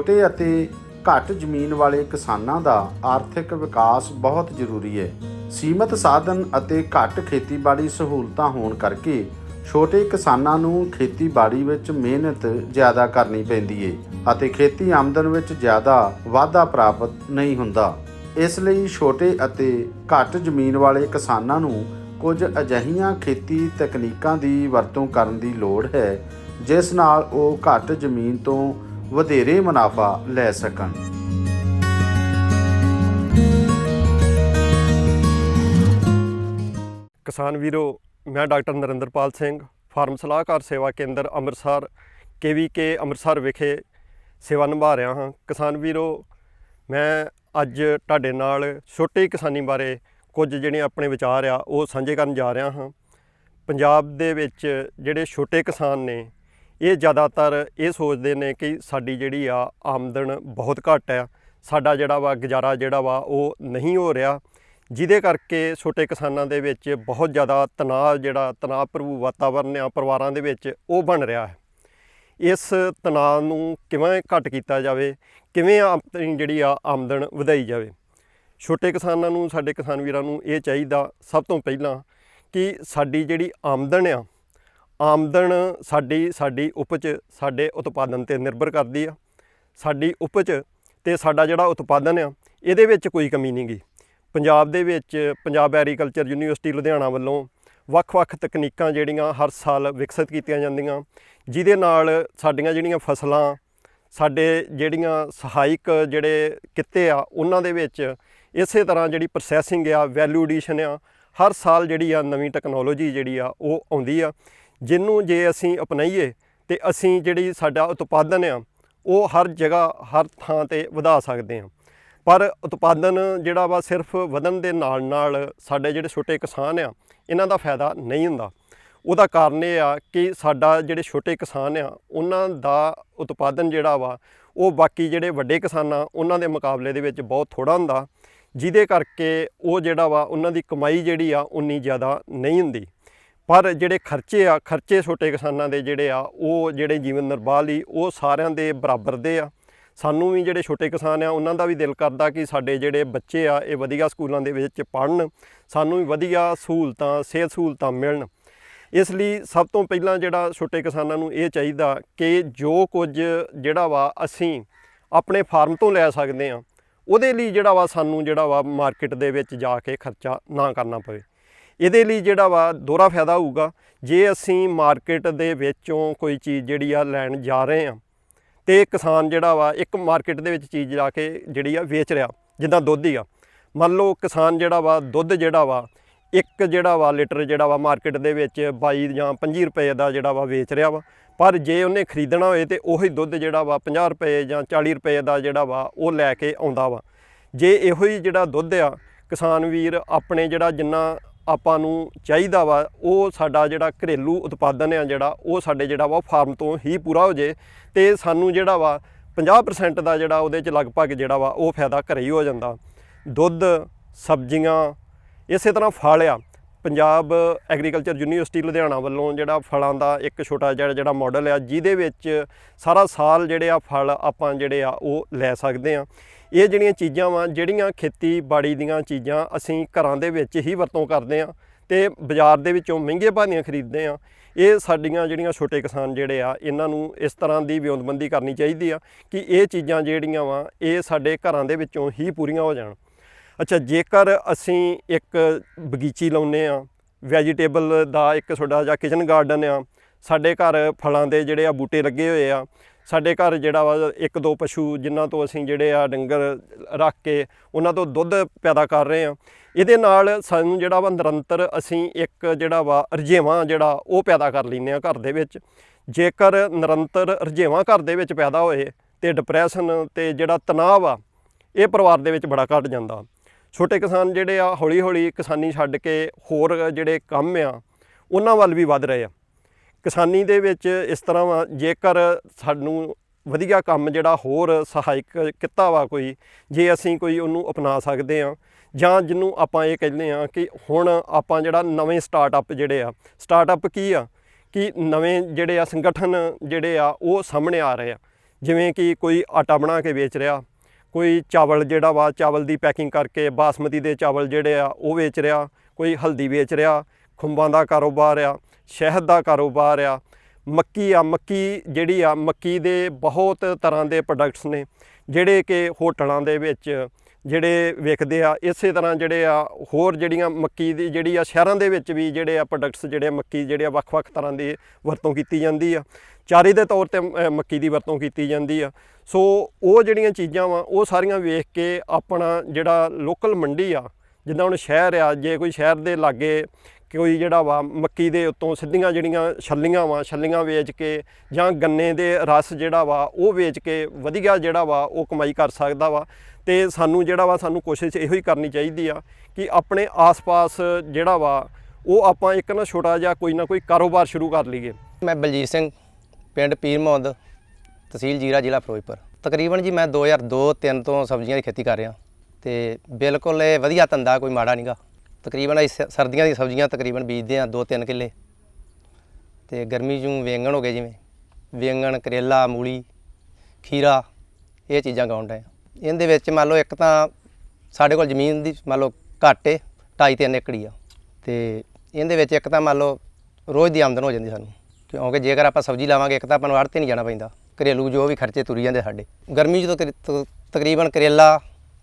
ਛੋਟੇ ਅਤੇ ਘੱਟ ਜ਼ਮੀਨ ਵਾਲੇ ਕਿਸਾਨਾਂ ਦਾ ਆਰਥਿਕ ਵਿਕਾਸ ਬਹੁਤ ਜ਼ਰੂਰੀ ਹੈ। ਸੀਮਤ ਸਾਧਨ ਅਤੇ ਘੱਟ ਖੇਤੀਬਾੜੀ ਸਹੂਲਤਾਂ ਹੋਣ ਕਰਕੇ ਛੋਟੇ ਕਿਸਾਨਾਂ ਨੂੰ ਖੇਤੀਬਾੜੀ ਵਿੱਚ ਮਿਹਨਤ ਜ਼ਿਆਦਾ ਕਰਨੀ ਪੈਂਦੀ ਹੈ ਅਤੇ ਖੇਤੀ ਆਮਦਨ ਵਿੱਚ ਜ਼ਿਆਦਾ ਵਾਧਾ ਪ੍ਰਾਪਤ ਨਹੀਂ ਹੁੰਦਾ। ਇਸ ਲਈ ਛੋਟੇ ਅਤੇ ਘੱਟ ਜ਼ਮੀਨ ਵਾਲੇ ਕਿਸਾਨਾਂ ਨੂੰ ਕੁਝ ਅਜਿਹੀਆਂ ਖੇਤੀ ਤਕਨੀਕਾਂ ਦੀ ਵਰਤੋਂ ਕਰਨ ਦੀ ਲੋੜ ਹੈ, ਜਿਸ ਨਾਲ ਉਹ ਘੱਟ ਜ਼ਮੀਨ ਤੋਂ ਵਧੇਰੇ ਮੁਨਾਫਾ ਲੈ ਸਕਣ। ਕਿਸਾਨ ਵੀਰੋ, ਮੈਂ ਡਾਕਟਰ ਨਰਿੰਦਰਪਾਲ ਸਿੰਘ, ਫਾਰਮ ਸਲਾਹਕਾਰ ਸੇਵਾ ਕੇਂਦਰ ਅੰਮ੍ਰਿਤਸਰ, ਕੇਵੀਕੇ ਅੰਮ੍ਰਿਤਸਰ ਵਿਖੇ ਸੇਵਾ ਨਿਭਾ ਰਿਹਾ ਹਾਂ। ਕਿਸਾਨ ਵੀਰੋ, ਮੈਂ ਅੱਜ ਤੁਹਾਡੇ ਨਾਲ ਛੋਟੀ ਕਿਸਾਨੀ ਬਾਰੇ ਕੁਝ ਜਿਹੜੇ ਆਪਣੇ ਵਿਚਾਰ ਆ, ਉਹ ਸਾਂਝੇ ਕਰਨ ਜਾ ਰਿਹਾ ਹਾਂ। ਪੰਜਾਬ ਦੇ ਵਿੱਚ ਜਿਹੜੇ ਛੋਟੇ ਕਿਸਾਨ ਨੇ ਇਹ ਜ਼ਿਆਦਾਤਰ ਇਹ ਸੋਚਦੇ ਨੇ ਕਿ ਸਾਡੀ ਜਿਹੜੀ ਆ ਆਮਦਨ ਬਹੁਤ ਘੱਟ ਆ। ਸਾਡਾ ਜਿਹੜਾ ਵਾ ਗੁਜ਼ਾਰਾ ਜਿਹੜਾ ਵਾ ਉਹ ਨਹੀਂ ਹੋ ਰਿਹਾ। ਜਿਹਦੇ ਕਰਕੇ ਛੋਟੇ ਕਿਸਾਨਾਂ ਦੇ ਵਿੱਚ ਬਹੁਤ ਜ਼ਿਆਦਾ ਤਣਾਅ ਜਿਹੜਾ, ਤਣਾਅ ਭਰਪੂਰ ਵਾਤਾਵਰਨ ਆ ਪਰਿਵਾਰਾਂ ਦੇ ਵਿੱਚ ਉਹ ਬਣ ਰਿਹਾ ਹੈ। ਇਸ ਤਣਾਅ ਨੂੰ ਕਿਵੇਂ ਘੱਟ ਕੀਤਾ ਜਾਵੇ? ਕਿਵੇਂ ਆਪਣੀ ਜਿਹੜੀ ਆ ਆਮਦਨ ਵਧਾਈ ਜਾਵੇ? ਛੋਟੇ ਕਿਸਾਨਾਂ ਨੂੰ, ਸਾਡੇ ਕਿਸਾਨ ਵੀਰਾਂ ਨੂੰ ਇਹ ਚਾਹੀਦਾ ਸਭ ਤੋਂ ਪਹਿਲਾਂ ਕਿ ਸਾਡੀ ਜਿਹੜੀ ਆਮਦਨ ਆ ਆਮਦਨ ਸਾਡੀ ਸਾਡੀ ਉਪਜ ਸਾਡੇ ਉਤਪਾਦਨ ਤੇ ਨਿਰਭਰ ਕਰਦੀ ਆ। ਸਾਡੀ ਉਪਜ ਤੇ ਸਾਡਾ ਜਿਹੜਾ ਉਤਪਾਦਨ ਆ, ਇਹਦੇ ਵਿੱਚ ਕੋਈ ਕਮੀ ਨਹੀਂ ਗੀ ਪੰਜਾਬ ਦੇ ਵਿੱਚ ਪੰਜਾਬ ਐਗਰੀਕਲਚਰ ਯੂਨੀਵਰਸਿਟੀ ਲੁਧਿਆਣਾ ਵੱਲੋਂ ਵੱਖ-ਵੱਖ ਤਕਨੀਕਾਂ ਜਿਹੜੀਆਂ ਹਰ ਸਾਲ ਵਿਕਸਿਤ ਕੀਤੀਆਂ ਜਾਂਦੀਆਂ, ਜਿਹਦੇ ਨਾਲ ਸਾਡੀਆਂ ਜਿਹੜੀਆਂ ਫਸਲਾਂ, ਸਾਡੇ ਜਿਹੜੀਆਂ ਸਹਾਇਕ ਜਿਹੜੇ ਕਿੱਤੇ ਆ, ਉਹਨਾਂ ਦੇ ਵਿੱਚ ਇਸੇ ਤਰ੍ਹਾਂ ਜਿਹੜੀ ਪ੍ਰੋਸੈਸਿੰਗ ਆ ਵੈਲਿਊ ਐਡੀਸ਼ਨ ਆ, ਹਰ ਸਾਲ ਜਿਹੜੀ ਆ ਨਵੀਂ ਟੈਕਨੋਲੋਜੀ ਜਿਹੜੀ ਆ, ਉਹ ਆਉਂਦੀ ਆ। ਜਿਹਨੂੰ ਜੇ ਅਸੀਂ ਅਪਣਾਈਏ ਤੇ ਅਸੀਂ ਜਿਹੜੀ ਸਾਡਾ ਉਤਪਾਦਨ ਆ, ਉਹ ਹਰ ਜਗ੍ਹਾ, ਹਰ ਥਾਂ ਤੇ ਵਧਾ ਸਕਦੇ ਆ ਪਰ ਉਤਪਾਦਨ ਜਿਹੜਾ ਵਾ ਸਿਰਫ ਵਧਣ ਦੇ ਨਾਲ ਨਾਲ ਸਾਡੇ ਜਿਹੜੇ ਛੋਟੇ ਕਿਸਾਨ ਆ, ਇਹਨਾਂ ਦਾ ਫਾਇਦਾ ਨਹੀਂ ਹੁੰਦਾ। ਉਹਦਾ ਕਾਰਨ ਇਹ ਆ ਕਿ ਸਾਡਾ ਜਿਹੜੇ ਛੋਟੇ ਕਿਸਾਨ ਆ, ਉਹਨਾਂ ਦਾ ਉਤਪਾਦਨ ਜਿਹੜਾ ਵਾ, ਉਹ ਬਾਕੀ ਜਿਹੜੇ ਵੱਡੇ ਕਿਸਾਨਾਂ, ਉਹਨਾਂ ਦੇ ਮੁਕਾਬਲੇ ਦੇ ਵਿੱਚ ਬਹੁਤ ਥੋੜਾ ਹੁੰਦਾ, ਜਿਹਦੇ ਕਰਕੇ ਉਹ ਜਿਹੜਾ ਵਾ, ਉਹਨਾਂ ਦੀ ਕਮਾਈ ਜਿਹੜੀ ਆ, ਉਨੀ ਜ਼ਿਆਦਾ ਨਹੀਂ ਹੁੰਦੀ। ਪਰ ਜਿਹੜੇ ਖਰਚੇ ਆ, ਖਰਚੇ ਛੋਟੇ ਕਿਸਾਨਾਂ ਦੇ ਜਿਹੜੇ ਆ, ਉਹ ਜਿਹੜੇ ਜੀਵਨ ਨਿਰਵਾਹ ਲਈ ਉਹ ਸਾਰਿਆਂ ਦੇ ਬਰਾਬਰ ਦੇ ਆ। ਸਾਨੂੰ ਵੀ ਜਿਹੜੇ ਛੋਟੇ ਕਿਸਾਨ ਆ, ਉਹਨਾਂ ਦਾ ਵੀ ਦਿਲ ਕਰਦਾ ਕਿ ਸਾਡੇ ਜਿਹੜੇ ਬੱਚੇ ਆ, ਇਹ ਵਧੀਆ ਸਕੂਲਾਂ ਦੇ ਵਿੱਚ ਪੜ੍ਹਨ। ਸਾਨੂੰ ਵੀ ਵਧੀਆ ਸਹੂਲਤਾਂ, ਸਿਹਤ ਸਹੂਲਤਾਂ ਮਿਲਣ। ਇਸ ਲਈ ਸਭ ਤੋਂ ਪਹਿਲਾਂ ਜਿਹੜਾ ਛੋਟੇ ਕਿਸਾਨਾਂ ਨੂੰ ਇਹ ਚਾਹੀਦਾ ਕਿ ਜੋ ਕੁਝ ਜਿਹੜਾ ਵਾ ਅਸੀਂ ਆਪਣੇ ਫਾਰਮ ਤੋਂ ਲੈ ਸਕਦੇ ਆ, ਉਹਦੇ ਲਈ ਜਿਹੜਾ ਵਾ ਸਾਨੂੰ ਜਿਹੜਾ ਵਾ ਮਾਰਕੀਟ ਦੇ ਵਿੱਚ ਜਾ ਕੇ ਖਰਚਾ ਨਾ ਕਰਨਾ ਪਵੇ। ਇਹਦੇ ਲਈ ਜਿਹੜਾ ਵਾ ਦੋਹਰਾ ਫਾਇਦਾ ਹੋਊਗਾ, ਜੇ ਅਸੀਂ ਮਾਰਕੀਟ ਦੇ ਵਿੱਚੋਂ ਕੋਈ ਚੀਜ਼ ਜਿਹੜੀ ਆ ਲੈਣ ਜਾ ਰਹੇ ਆ ਤੇ ਕਿਸਾਨ ਜਿਹੜਾ ਵਾ ਇੱਕ ਮਾਰਕੀਟ ਦੇ ਵਿੱਚ ਚੀਜ਼ ਲਾ ਕੇ ਜਿਹੜੀ ਆ ਵੇਚ ਰਿਹਾ, ਜਿੱਦਾਂ ਦੁੱਧ ਹੀ ਆ। ਮੰਨ ਲਓ ਕਿਸਾਨ ਜਿਹੜਾ ਵਾ ਦੁੱਧ ਜਿਹੜਾ ਵਾ, ਇੱਕ ਜਿਹੜਾ ਵਾ ਲੀਟਰ ਜਿਹੜਾ ਵਾ ਮਾਰਕੀਟ ਦੇ ਵਿੱਚ 22 ਜਾਂ 25 ਰੁਪਏ ਦਾ ਜਿਹੜਾ ਵਾ ਵੇਚ ਰਿਹਾ ਵਾ, ਪਰ ਜੇ ਉਹਨੇ ਖਰੀਦਣਾ ਹੋਏ ਤੇ ਉਹੀ ਦੁੱਧ ਜਿਹੜਾ ਵਾ 50 ਰੁਪਏ ਜਾਂ 40 ਰੁਪਏ ਦਾ ਜਿਹੜਾ ਵਾ ਉਹ ਲੈ ਕੇ ਆਉਂਦਾ ਵਾ। ਜੇ ਇਹੋ ਹੀ ਜਿਹੜਾ ਦੁੱਧ ਆ, ਕਿਸਾਨ ਵੀਰ ਆਪਣੇ ਜਿਹੜਾ ਜਿੰਨਾ ਆਪਾਂ ਨੂੰ ਚਾਹੀਦਾ ਵਾ, ਉਹ ਸਾਡਾ ਜਿਹੜਾ ਘਰੇਲੂ ਉਤਪਾਦਨ ਆ ਜਿਹੜਾ, ਉਹ ਸਾਡੇ ਜਿਹੜਾ ਵਾ ਫਾਰਮ ਤੋਂ ਹੀ ਪੂਰਾ ਹੋ ਜੇ ਤੇ ਸਾਨੂੰ ਜਿਹੜਾ ਵਾ 50% ਦਾ ਜਿਹੜਾ ਉਹਦੇ ਚ ਲਗਭਗ ਜਿਹੜਾ ਵਾ ਉਹ ਫਾਇਦਾ ਘਰੇ ਹੀ ਹੋ ਜਾਂਦਾ। ਦੁੱਧ, ਸਬਜ਼ੀਆਂ, ਇਸੇ ਤਰ੍ਹਾਂ ਫਲ ਆ। ਪੰਜਾਬ ਐਗਰੀਕਲਚਰ ਯੂਨੀਵਰਸਿਟੀ ਲੁਧਿਆਣਾ ਵੱਲੋਂ ਜਿਹੜਾ ਫਲਾਂ ਦਾ ਇੱਕ ਛੋਟਾ ਜਿਹਾ ਜਿਹੜਾ ਮਾਡਲ ਆ, ਜਿਹਦੇ ਵਿੱਚ ਸਾਰਾ ਸਾਲ ਜਿਹੜੇ ਆ ਫਲ ਆਪਾਂ ਜਿਹੜੇ ਆ ਉਹ ਲੈ ਸਕਦੇ ਆ। ਇਹ ਜਿਹੜੀਆਂ ਚੀਜ਼ਾਂ ਵਾ, ਜਿਹੜੀਆਂ ਖੇਤੀਬਾੜੀ ਦੀਆਂ ਚੀਜ਼ਾਂ ਅਸੀਂ ਘਰਾਂ ਦੇ ਵਿੱਚ ਹੀ ਵਰਤੋਂ ਕਰਦੇ ਆ ਤੇ ਬਾਜ਼ਾਰ ਦੇ ਵਿੱਚੋਂ ਮਹਿੰਗੇ ਭਾਅ ਦੀਆਂ ਖਰੀਦਦੇ ਆ ਇਹ ਸਾਡੀਆਂ ਜਿਹੜੀਆਂ ਛੋਟੇ ਕਿਸਾਨ ਜਿਹੜੇ ਆ, ਇਹਨਾਂ ਨੂੰ ਇਸ ਤਰ੍ਹਾਂ ਦੀ ਵਿਉਂਤਬੰਦੀ ਕਰਨੀ ਚਾਹੀਦੀ ਆ ਕਿ ਇਹ ਚੀਜ਼ਾਂ ਜਿਹੜੀਆਂ ਵਾ, ਇਹ ਸਾਡੇ ਘਰਾਂ ਦੇ ਵਿੱਚੋਂ ਹੀ ਪੂਰੀਆਂ ਹੋ ਜਾਣ। ਅੱਛਾ, ਜੇਕਰ ਅਸੀਂ ਇੱਕ ਬਗੀਚੀ ਲਾਉਨੇ ਆ ਵੈਜੀਟੇਬਲ ਦਾ ਇੱਕ ਛੋਟਾ ਜਿਹਾ ਕਿਚਨ ਗਾਰਡਨ ਆ, ਸਾਡੇ ਘਰ ਫਲਾਂ ਦੇ ਜਿਹੜੇ ਆ ਬੂਟੇ ਲੱਗੇ ਹੋਏ ਆ ਸਾਡੇ ਘਰ ਜਿਹੜਾ ਵਾ, ਇੱਕ ਦੋ ਪਸ਼ੂ ਜਿਨ੍ਹਾਂ ਤੋਂ ਅਸੀਂ ਜਿਹੜੇ ਆ ਡੰਗਰ ਰੱਖ ਕੇ ਉਹਨਾਂ ਤੋਂ ਦੁੱਧ ਪੈਦਾ ਕਰ ਰਹੇ ਆ ਇਹਦੇ ਨਾਲ ਸਾਨੂੰ ਜਿਹੜਾ ਵਾ ਨਿਰੰਤਰ ਅਸੀਂ ਇੱਕ ਜਿਹੜਾ ਵਾ ਰਜੇਵਾਂ ਜਿਹੜਾ, ਉਹ ਪੈਦਾ ਕਰ ਲੈਂਦੇ ਆ ਘਰ ਦੇ ਵਿੱਚ। ਜੇਕਰ ਨਿਰੰਤਰ ਰਜੇਵਾਂ ਘਰ ਦੇ ਵਿੱਚ ਪੈਦਾ ਹੋਏ ਤੇ ਡਿਪਰੈਸ਼ਨ ਤੇ ਜਿਹੜਾ ਤਣਾਅ ਆ ਇਹ ਪਰਿਵਾਰ ਦੇ ਵਿੱਚ ਬੜਾ ਘਟ ਜਾਂਦਾ। ਛੋਟੇ ਕਿਸਾਨ ਜਿਹੜੇ ਆ ਹੌਲੀ ਹੌਲੀ ਕਿਸਾਨੀ ਛੱਡ ਕੇ ਹੋਰ ਜਿਹੜੇ ਕੰਮ ਆ, ਉਹਨਾਂ ਵੱਲ ਵੀ ਵੱਧ ਰਹੇ ਆ। ਕਿਸਾਨੀ ਦੇ ਵਿੱਚ ਇਸ ਤਰ੍ਹਾਂ ਵਾ, ਜੇਕਰ ਸਾਨੂੰ ਵਧੀਆ ਕੰਮ ਜਿਹੜਾ ਹੋਰ ਸਹਾਇਕ ਕਿੱਤਾ ਵਾ ਕੋਈ, ਜੇ ਅਸੀਂ ਕੋਈ ਉਹਨੂੰ ਅਪਣਾ ਸਕਦੇ ਆ ਜਾਂ ਜਿਹਨੂੰ ਆਪਾਂ ਇਹ ਕਹਿੰਦੇ ਆ ਕਿ ਹੁਣ ਆਪਾਂ ਜਿਹੜਾ ਨਵੇਂ ਸਟਾਰਟਅਪ ਜਿਹੜੇ ਆ ਸਟਾਰਟਅਪ ਕੀ ਆ? ਕਿ ਨਵੇਂ ਜਿਹੜੇ ਆ ਸੰਗਠਨ ਜਿਹੜੇ ਆ, ਉਹ ਸਾਹਮਣੇ ਆ ਰਹੇ ਆ। ਜਿਵੇਂ ਕਿ ਕੋਈ ਆਟਾ ਬਣਾ ਕੇ ਵੇਚ ਰਿਹਾ, ਕੋਈ ਚਾਵਲ ਜਿਹੜਾ ਵਾ, ਚਾਵਲ ਦੀ ਪੈਕਿੰਗ ਕਰਕੇ ਬਾਸਮਤੀ ਦੇ ਚਾਵਲ ਜਿਹੜੇ ਆ, ਉਹ ਵੇਚ ਰਿਹਾ, ਕੋਈ ਹਲਦੀ ਵੇਚ ਰਿਹਾ, ਖੁੰਬਾਂ ਦਾ ਕਾਰੋਬਾਰ ਆ ਸ਼ਹਿਦ ਦਾ ਕਾਰੋਬਾਰ ਆ ਮੱਕੀ ਆ ਮੱਕੀ ਜਿਹੜੀ ਆ ਮੱਕੀ ਦੇ ਬਹੁਤ ਤਰ੍ਹਾਂ ਦੇ ਪ੍ਰੋਡਕਟਸ ਨੇ ਜਿਹੜੇ ਕਿ ਹੋਟਲਾਂ ਦੇ ਵਿੱਚ ਜਿਹੜੇ ਵੇਖਦੇ ਆ ਇਸੇ ਤਰ੍ਹਾਂ ਜਿਹੜੇ ਆ ਹੋਰ ਜਿਹੜੀਆਂ ਮੱਕੀ ਦੀ ਜਿਹੜੀ ਆ ਸ਼ਹਿਰਾਂ ਦੇ ਵਿੱਚ ਵੀ ਜਿਹੜੇ ਆ ਪ੍ਰੋਡਕਟਸ ਜਿਹੜੇ ਆ ਮੱਕੀ ਜਿਹੜੇ ਆ ਵੱਖ-ਵੱਖ ਤਰ੍ਹਾਂ ਦੀ ਵਰਤੋਂ ਕੀਤੀ ਜਾਂਦੀ ਆ। ਚਾਰੇ ਦੇ ਤੌਰ ਤੇ ਅ, ਮੱਕੀ ਦੀ ਵਰਤੋਂ ਕੀਤੀ ਜਾਂਦੀ ਆ। ਸੋ ਉਹ ਜਿਹੜੀਆਂ ਚੀਜ਼ਾਂ ਵਾ ਉਹ ਸਾਰੀਆਂ ਵੇਖ ਕੇ ਆਪਣਾ ਜਿਹੜਾ ਲੋਕਲ ਮੰਡੀ ਆ ਜਿੱਦਾਂ ਹੁਣ ਸ਼ਹਿਰ ਆ ਜੇ ਕੋਈ ਸ਼ਹਿਰ ਦੇ ਲਾਗੇ ਕੋਈ ਜਿਹੜਾ ਵਾ, ਮੱਕੀ ਦੇ ਉੱਤੋਂ ਸਿੱਧੀਆਂ ਜਿਹੜੀਆਂ ਛੱਲੀਆਂ ਵਾ, ਛੱਲੀਆਂ ਵੇਚ ਕੇ ਜਾਂ ਗੰਨੇ ਦੇ ਰਸ ਜਿਹੜਾ ਵਾ, ਉਹ ਵੇਚ ਕੇ ਵਧੀਆ ਜਿਹੜਾ ਵਾ, ਉਹ ਕਮਾਈ ਕਰ ਸਕਦਾ ਵਾ। ਤੇ ਸਾਨੂੰ ਜਿਹੜਾ ਵਾ, ਸਾਨੂੰ ਕੋਸ਼ਿਸ਼ ਇਹੋ ਹੀ ਕਰਨੀ ਚਾਹੀਦੀ ਆ ਕਿ ਆਪਣੇ ਆਸ-ਪਾਸ ਜਿਹੜਾ ਵਾ, ਉਹ ਆਪਾਂ ਇੱਕ ਨਾ ਛੋਟਾ ਜਿਹਾ ਕੋਈ ਨਾ ਕੋਈ ਕਾਰੋਬਾਰ ਸ਼ੁਰੂ ਕਰ ਲਈਏ। ਮੈਂ ਬਲਜੀਤ ਸਿੰਘ, ਪਿੰਡ ਪੀਰ ਮੁਹੰਮਦ ਤਹਿਸੀਲ ਜੀਰਾ, ਜ਼ਿਲ੍ਹਾ ਫਿਰੋਜ਼ਪੁਰ। ਤਕਰੀਬਨ ਜੀ ਮੈਂ 2002-3 ਤੋਂ ਸਬਜ਼ੀਆਂ ਦੀ ਖੇਤੀ ਕਰ ਰਿਹਾ। ਤੇ ਬਿਲਕੁਲ ਇਹ ਵਧੀਆ ਧੰਦਾ ਕੋਈ ਮਾੜਾ ਨਹੀਂਗਾ ਤਕਰੀਬਨ ਅਸੀਂ ਸ- ਸਰਦੀਆਂ ਦੀ ਸਬਜ਼ੀਆਂ ਤਕਰੀਬਨ ਬੀਜਦੇ ਆ 2-3 ਕਿੱਲੇ। ਤੇ ਗਰਮੀ 'ਚੋਂ ਵੇਂਗਣ ਹੋ ਗਏ ਜਿਵੇਂ। ਵੇਂਗਣ ਕਰੇਲਾ, ਮੂਲੀ, ਖੀਰਾ, ਇਹ ਚੀਜ਼ਾਂ ਗਾਉਂਦੇ ਆ ਇਹਦੇ ਵਿੱਚ ਮੰਨ ਲਓ ਇੱਕ ਤਾਂ ਸਾਡੇ ਕੋਲ ਜ਼ਮੀਨ ਦੀ ਮੰਨ ਲਓ ਘੱਟ ਏ 2.5-3 ਏਕੜੀ ਆ। ਤੇ ਇਹਦੇ ਵਿੱਚ ਇੱਕ ਤਾਂ ਮੰਨ ਲਓ ਰੋਜ਼ ਦੀ ਆਮਦਨ ਹੋ ਜਾਂਦੀ ਸਾਨੂੰ। ਕਿਉਂਕਿ ਜੇਕਰ ਆਪਾਂ ਸਬਜ਼ੀ ਲਾਵਾਂਗੇ, ਇੱਕ ਤਾਂ ਆਪਾਂ ਨੂੰ ਆੜ੍ਹ ਤੇ ਨਹੀਂ ਜਾਣਾ ਪੈਂਦਾ। ਘਰੇਲੂ ਜੋ ਵੀ ਖਰਚੇ ਤੁਰੀ ਜਾਂਦੇ ਸਾਡੇ। ਗਰਮੀ 'ਚ ਤਾਂ ਤਕ- ਤਕ- ਤਕਰੀਬਨ ਕਰੇਲਾ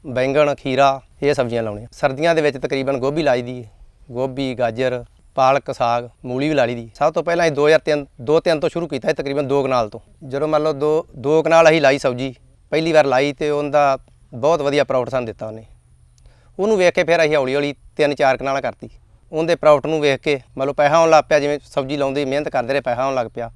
ਬੈਂਗਣ, ਖੀਰਾ, ਇਹ ਸਬਜ਼ੀਆਂ ਲਾਉਣੀਆਂ। ਸਰਦੀਆਂ ਦੇ ਵਿੱਚ ਤਕਰੀਬਨ ਗੋਭੀ ਲਾਈ ਦੀ ਗੋਭੀ, ਗਾਜਰ, ਪਾਲਕ, ਸਾਗ, ਮੂਲੀ ਵੀ ਲਾ ਲਈ ਦੀ ਸਭ ਤੋਂ ਪਹਿਲਾਂ ਅਸੀਂ 2003 ਦੋ ਤਿੰਨ ਤੋਂ ਸ਼ੁਰੂ ਕੀਤਾ ਤਕਰੀਬਨ ਦੋ ਕਨਾਲ ਤੋਂ। ਜਦੋਂ ਮੰਨ ਲਓ ਦੋ ਦੋ ਕਨਾਲ ਅਸੀਂ ਲਾਈ ਸਬਜ਼ੀ, ਪਹਿਲੀ ਵਾਰ ਲਾਈ ਤੇ ਉਹਦਾ ਬਹੁਤ ਵਧੀਆ ਪ੍ਰੋਫਿਟ ਸਾਨੂੰ ਦਿੱਤਾ ਉਹਨੇ। ਉਹਨੂੰ ਵੇਖ ਕੇ ਫਿਰ ਅਸੀਂ ਹੌਲੀ ਹੌਲੀ ਤਿੰਨ ਚਾਰ ਕਨਾਲਾਂ ਕਰਤੀ। ਉਹਦੇ ਪ੍ਰੋਫਿਟ ਨੂੰ ਵੇਖ ਕੇ ਮੰਨ ਲਓ ਪੈਸਾ ਆਉਣ ਲੱਗ ਪਿਆ, ਜਿਵੇਂ ਸਬਜ਼ੀ ਲਾਉਂਦੇ ਮਿਹਨਤ ਕਰਦੇ ਰਹੇ, ਪੈਸਾ ਆਉਣ ਲੱਗ ਪਿਆ।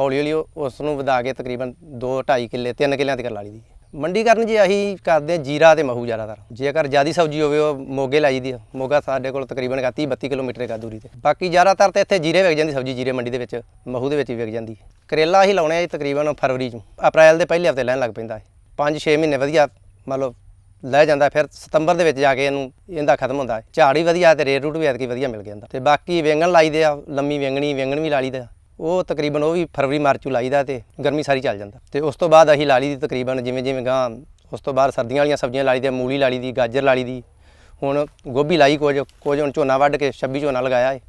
ਹੌਲੀ ਹੌਲੀ ਉਹ- ਉਸ ਨੂੰ ਵਧਾ ਕੇ ਤਕਰੀਬਨ 2 2.5 ਕਿੱਲੇ 3 ਕਿੱਲਿਆਂ ਤੱਕ ਲਾ ਲਈ ਦੀ ਮੰਡੀ ਕਰਨ ਜੀ ਅਸੀਂ ਕਰਦੇ ਹਾਂ ਜੀਰਾ ਤੇ ਮਹੂ ਜ਼ਿਆਦਾਤਰ। ਜੇਕਰ ਜਿਆਦੀ ਸਬਜ਼ੀ ਹੋਵੇ, ਉਹ ਮੋਗੇ ਲਾਈ ਦੀ ਆ। ਮੋਗਾ ਸਾਡੇ ਕੋਲ ਤਕਰੀਬਨ ਹੈਗਾ 30 32 ਕਿਲੋਮੀਟਰ ਦਾ ਦੂਰੀ ਤੇ। ਬਾਕੀ ਜ਼ਿਆਦਾਤਰ ਤੇ ਇੱਥੇ ਜੀਰੇ ਵਿਕ ਜਾਂਦੀ, ਸਬਜ਼ੀ ਜੀਰੇ ਮੰਡੀ ਦੇ ਵਿੱਚ, ਮਹੂ ਦੇ ਵਿੱਚ ਵੀ ਵਿਕ ਜਾਂਦੀ। ਕਰੇਲਾ ਅਸੀਂ ਲਾਉਣੇ ਆ ਜੀ ਤਕਰੀਬਨ ਫਰਵਰੀ ਚ। ਅਪ੍ਰੈਲ ਦੇ ਪਹਿਲੇ ਹਫ਼ਤੇ ਲੈਣ ਲੱਗ ਪੈਂਦਾ ਹੈ 5-6 ਮਹੀਨੇ ਵਧੀਆ, ਮਤਲਬ ਲੈ ਜਾਂਦਾ, ਫਿਰ ਸਤੰਬਰ ਦੇ ਵਿੱਚ ਜਾ ਕੇ ਇਹਨੂੰ, ਇਹਦਾ ਖਤਮ ਹੁੰਦਾ। ਹੈ ਝਾੜ ਵੀ ਵਧੀਆ ਤੇ ਰੇਟ ਰੂਟ ਵੀ ਐਤਕੀ ਵਧੀਆ ਮਿਲ ਜਾਂਦਾ ਤੇ ਬਾਕੀ ਵੇਂਗਣ ਲਾਈਦੇ ਆ, ਲੰਮੀ ਵੇਂਗਣੀ ਵੇਂਗਣ ਵੀ ਲਾ ਲਈਦੇ ਆ। ਉਹ ਤਕਰੀਬਨ ਉਹ ਵੀ ਫਰਵਰੀ, ਮਾਰਚ ਨੂੰ ਲਾਈਦਾ ਤੇ ਗਰਮੀ ਸਾਰੀ ਚੱਲ ਜਾਂਦਾ। ਤੇ ਉਸ ਤੋਂ ਬਾਅਦ ਅਸੀਂ ਲਾ ਲਈ ਦੀ ਤਕਰੀਬਨ ਜਿਵੇਂ ਜਿਵੇਂ ਗਾਂ, ਉਸ ਤੋਂ ਬਾਅਦ ਸਰਦੀਆਂ ਵਾਲੀਆਂ ਸਬਜ਼ੀਆਂ ਲਾ ਲਈ ਮੂਲੀ ਲਾ ਲਈ ਦੀ, ਗਾਜਰ ਲਾ ਲਈ ਦੀ। ਹੁਣ ਗੋਭੀ ਲਾਈ ਕੁਝ ਕੁਝ ਹੁਣ ਝੋਨਾ ਵੱਢ ਕੇ 26 ਝੋਨਾ ਲਗਾਇਆ ਏ।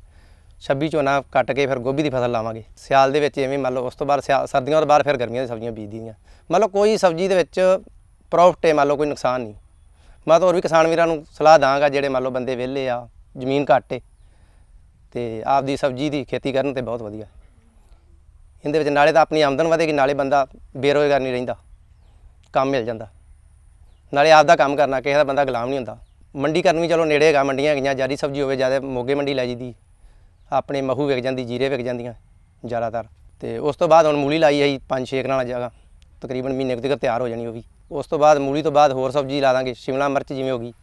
26 ਝੋਨਾ ਕੱਟ ਕੇ ਫਿਰ ਗੋਭੀ ਦੀ ਫਸਲ ਲਾਵਾਂਗੇ। ਸਿਆਲ ਦੇ ਵਿੱਚ ਐਵੇਂ ਮੰਨ ਲਓ ਉਸ ਤੋਂ ਬਾਅਦ ਸਿਆ- ਸਰਦੀਆਂ ਤੋਂ ਬਾਅਦ ਫਿਰ ਗਰਮੀਆਂ ਦੀਆਂ ਸਬਜ਼ੀਆਂ ਬੀਜਦੀਆਂ ਮੰਨ ਲਓ ਕੋਈ ਸਬਜ਼ੀ ਦੇ ਵਿੱਚ ਪ੍ਰੋਫਿਟ ਹੈ ਮੰਨ ਲਓ ਕੋਈ ਨੁਕਸਾਨ ਨਹੀਂ। ਮੈਂ ਤਾਂ ਹੋਰ ਵੀ ਕਿਸਾਨ ਵੀਰਾਂ ਨੂੰ ਸਲਾਹ ਦਾਂਗਾ ਜਿਹੜੇ ਮੰਨ ਲਓ ਬੰਦੇ ਵਿਹਲੇ ਆ, ਜ਼ਮੀਨ ਘੱਟ ਏ। ਤੇ ਆਪਦੀ ਸਬਜ਼ੀ ਦੀ ਖੇਤੀ ਕਰਨ ਤੇ ਬਹੁਤ ਵਧੀਆ। ਇਹਦੇ ਵਿੱਚ ਨਾਲੇ ਤਾਂ ਆਪਣੀ ਆਮਦਨ ਵਧੇਗੀ, ਨਾਲੇ ਬੰਦਾ ਬੇਰੋਜ਼ਗਾਰ ਨਹੀਂ ਰਹਿੰਦਾ, ਕੰਮ ਮਿਲ ਜਾਂਦਾ। ਨਾਲੇ ਆਪਦਾ ਕੰਮ ਕਰਨਾ, ਕਿਸੇ ਦਾ ਬੰਦਾ ਗੁਲਾਮ ਨਹੀਂ ਹੁੰਦਾ। ਮੰਡੀ ਕਰਨ ਵੀ ਚਲੋ ਨੇੜੇ ਹੈਗਾ, ਮੰਡੀਆਂ ਹੈਗੀਆਂ, ਜਿਆਦੀ ਸਬਜ਼ੀ ਹੋਵੇ, ਜ਼ਿਆਦਾ ਮੋਗੇ ਮੰਡੀ ਲੈ ਜੀਦੀ ਆਪਣੇ ਮਹੂ ਵਿਕ ਜਾਂਦੀ, ਜੀਰੇ ਵਿਕ ਜਾਂਦੀਆਂ, ਜ਼ਿਆਦਾਤਰ। ਤੇ ਉਸ ਤੋਂ ਬਾਅਦ ਹੁਣ ਮੂਲੀ ਲਾਈ ਆਈ 5-6 ਕਨਾਲਾਂ ਜਗ੍ਹਾ, ਤਕਰੀਬਨ ਮਹੀਨੇ ਕੁ ਤੱਕ ਤਿਆਰ ਹੋ ਜਾਣੀ ਉਹ ਵੀ। ਉਸ ਤੋਂ ਬਾਅਦ ਮੂਲੀ ਤੋਂ ਬਾਅਦ ਹੋਰ ਸਬਜ਼ੀ ਲਾ ਦਾਂਗੇ, ਸ਼ਿਮਲਾ ਮਿਰਚ ਜਿਵੇਂ ਹੋ ਗਈ,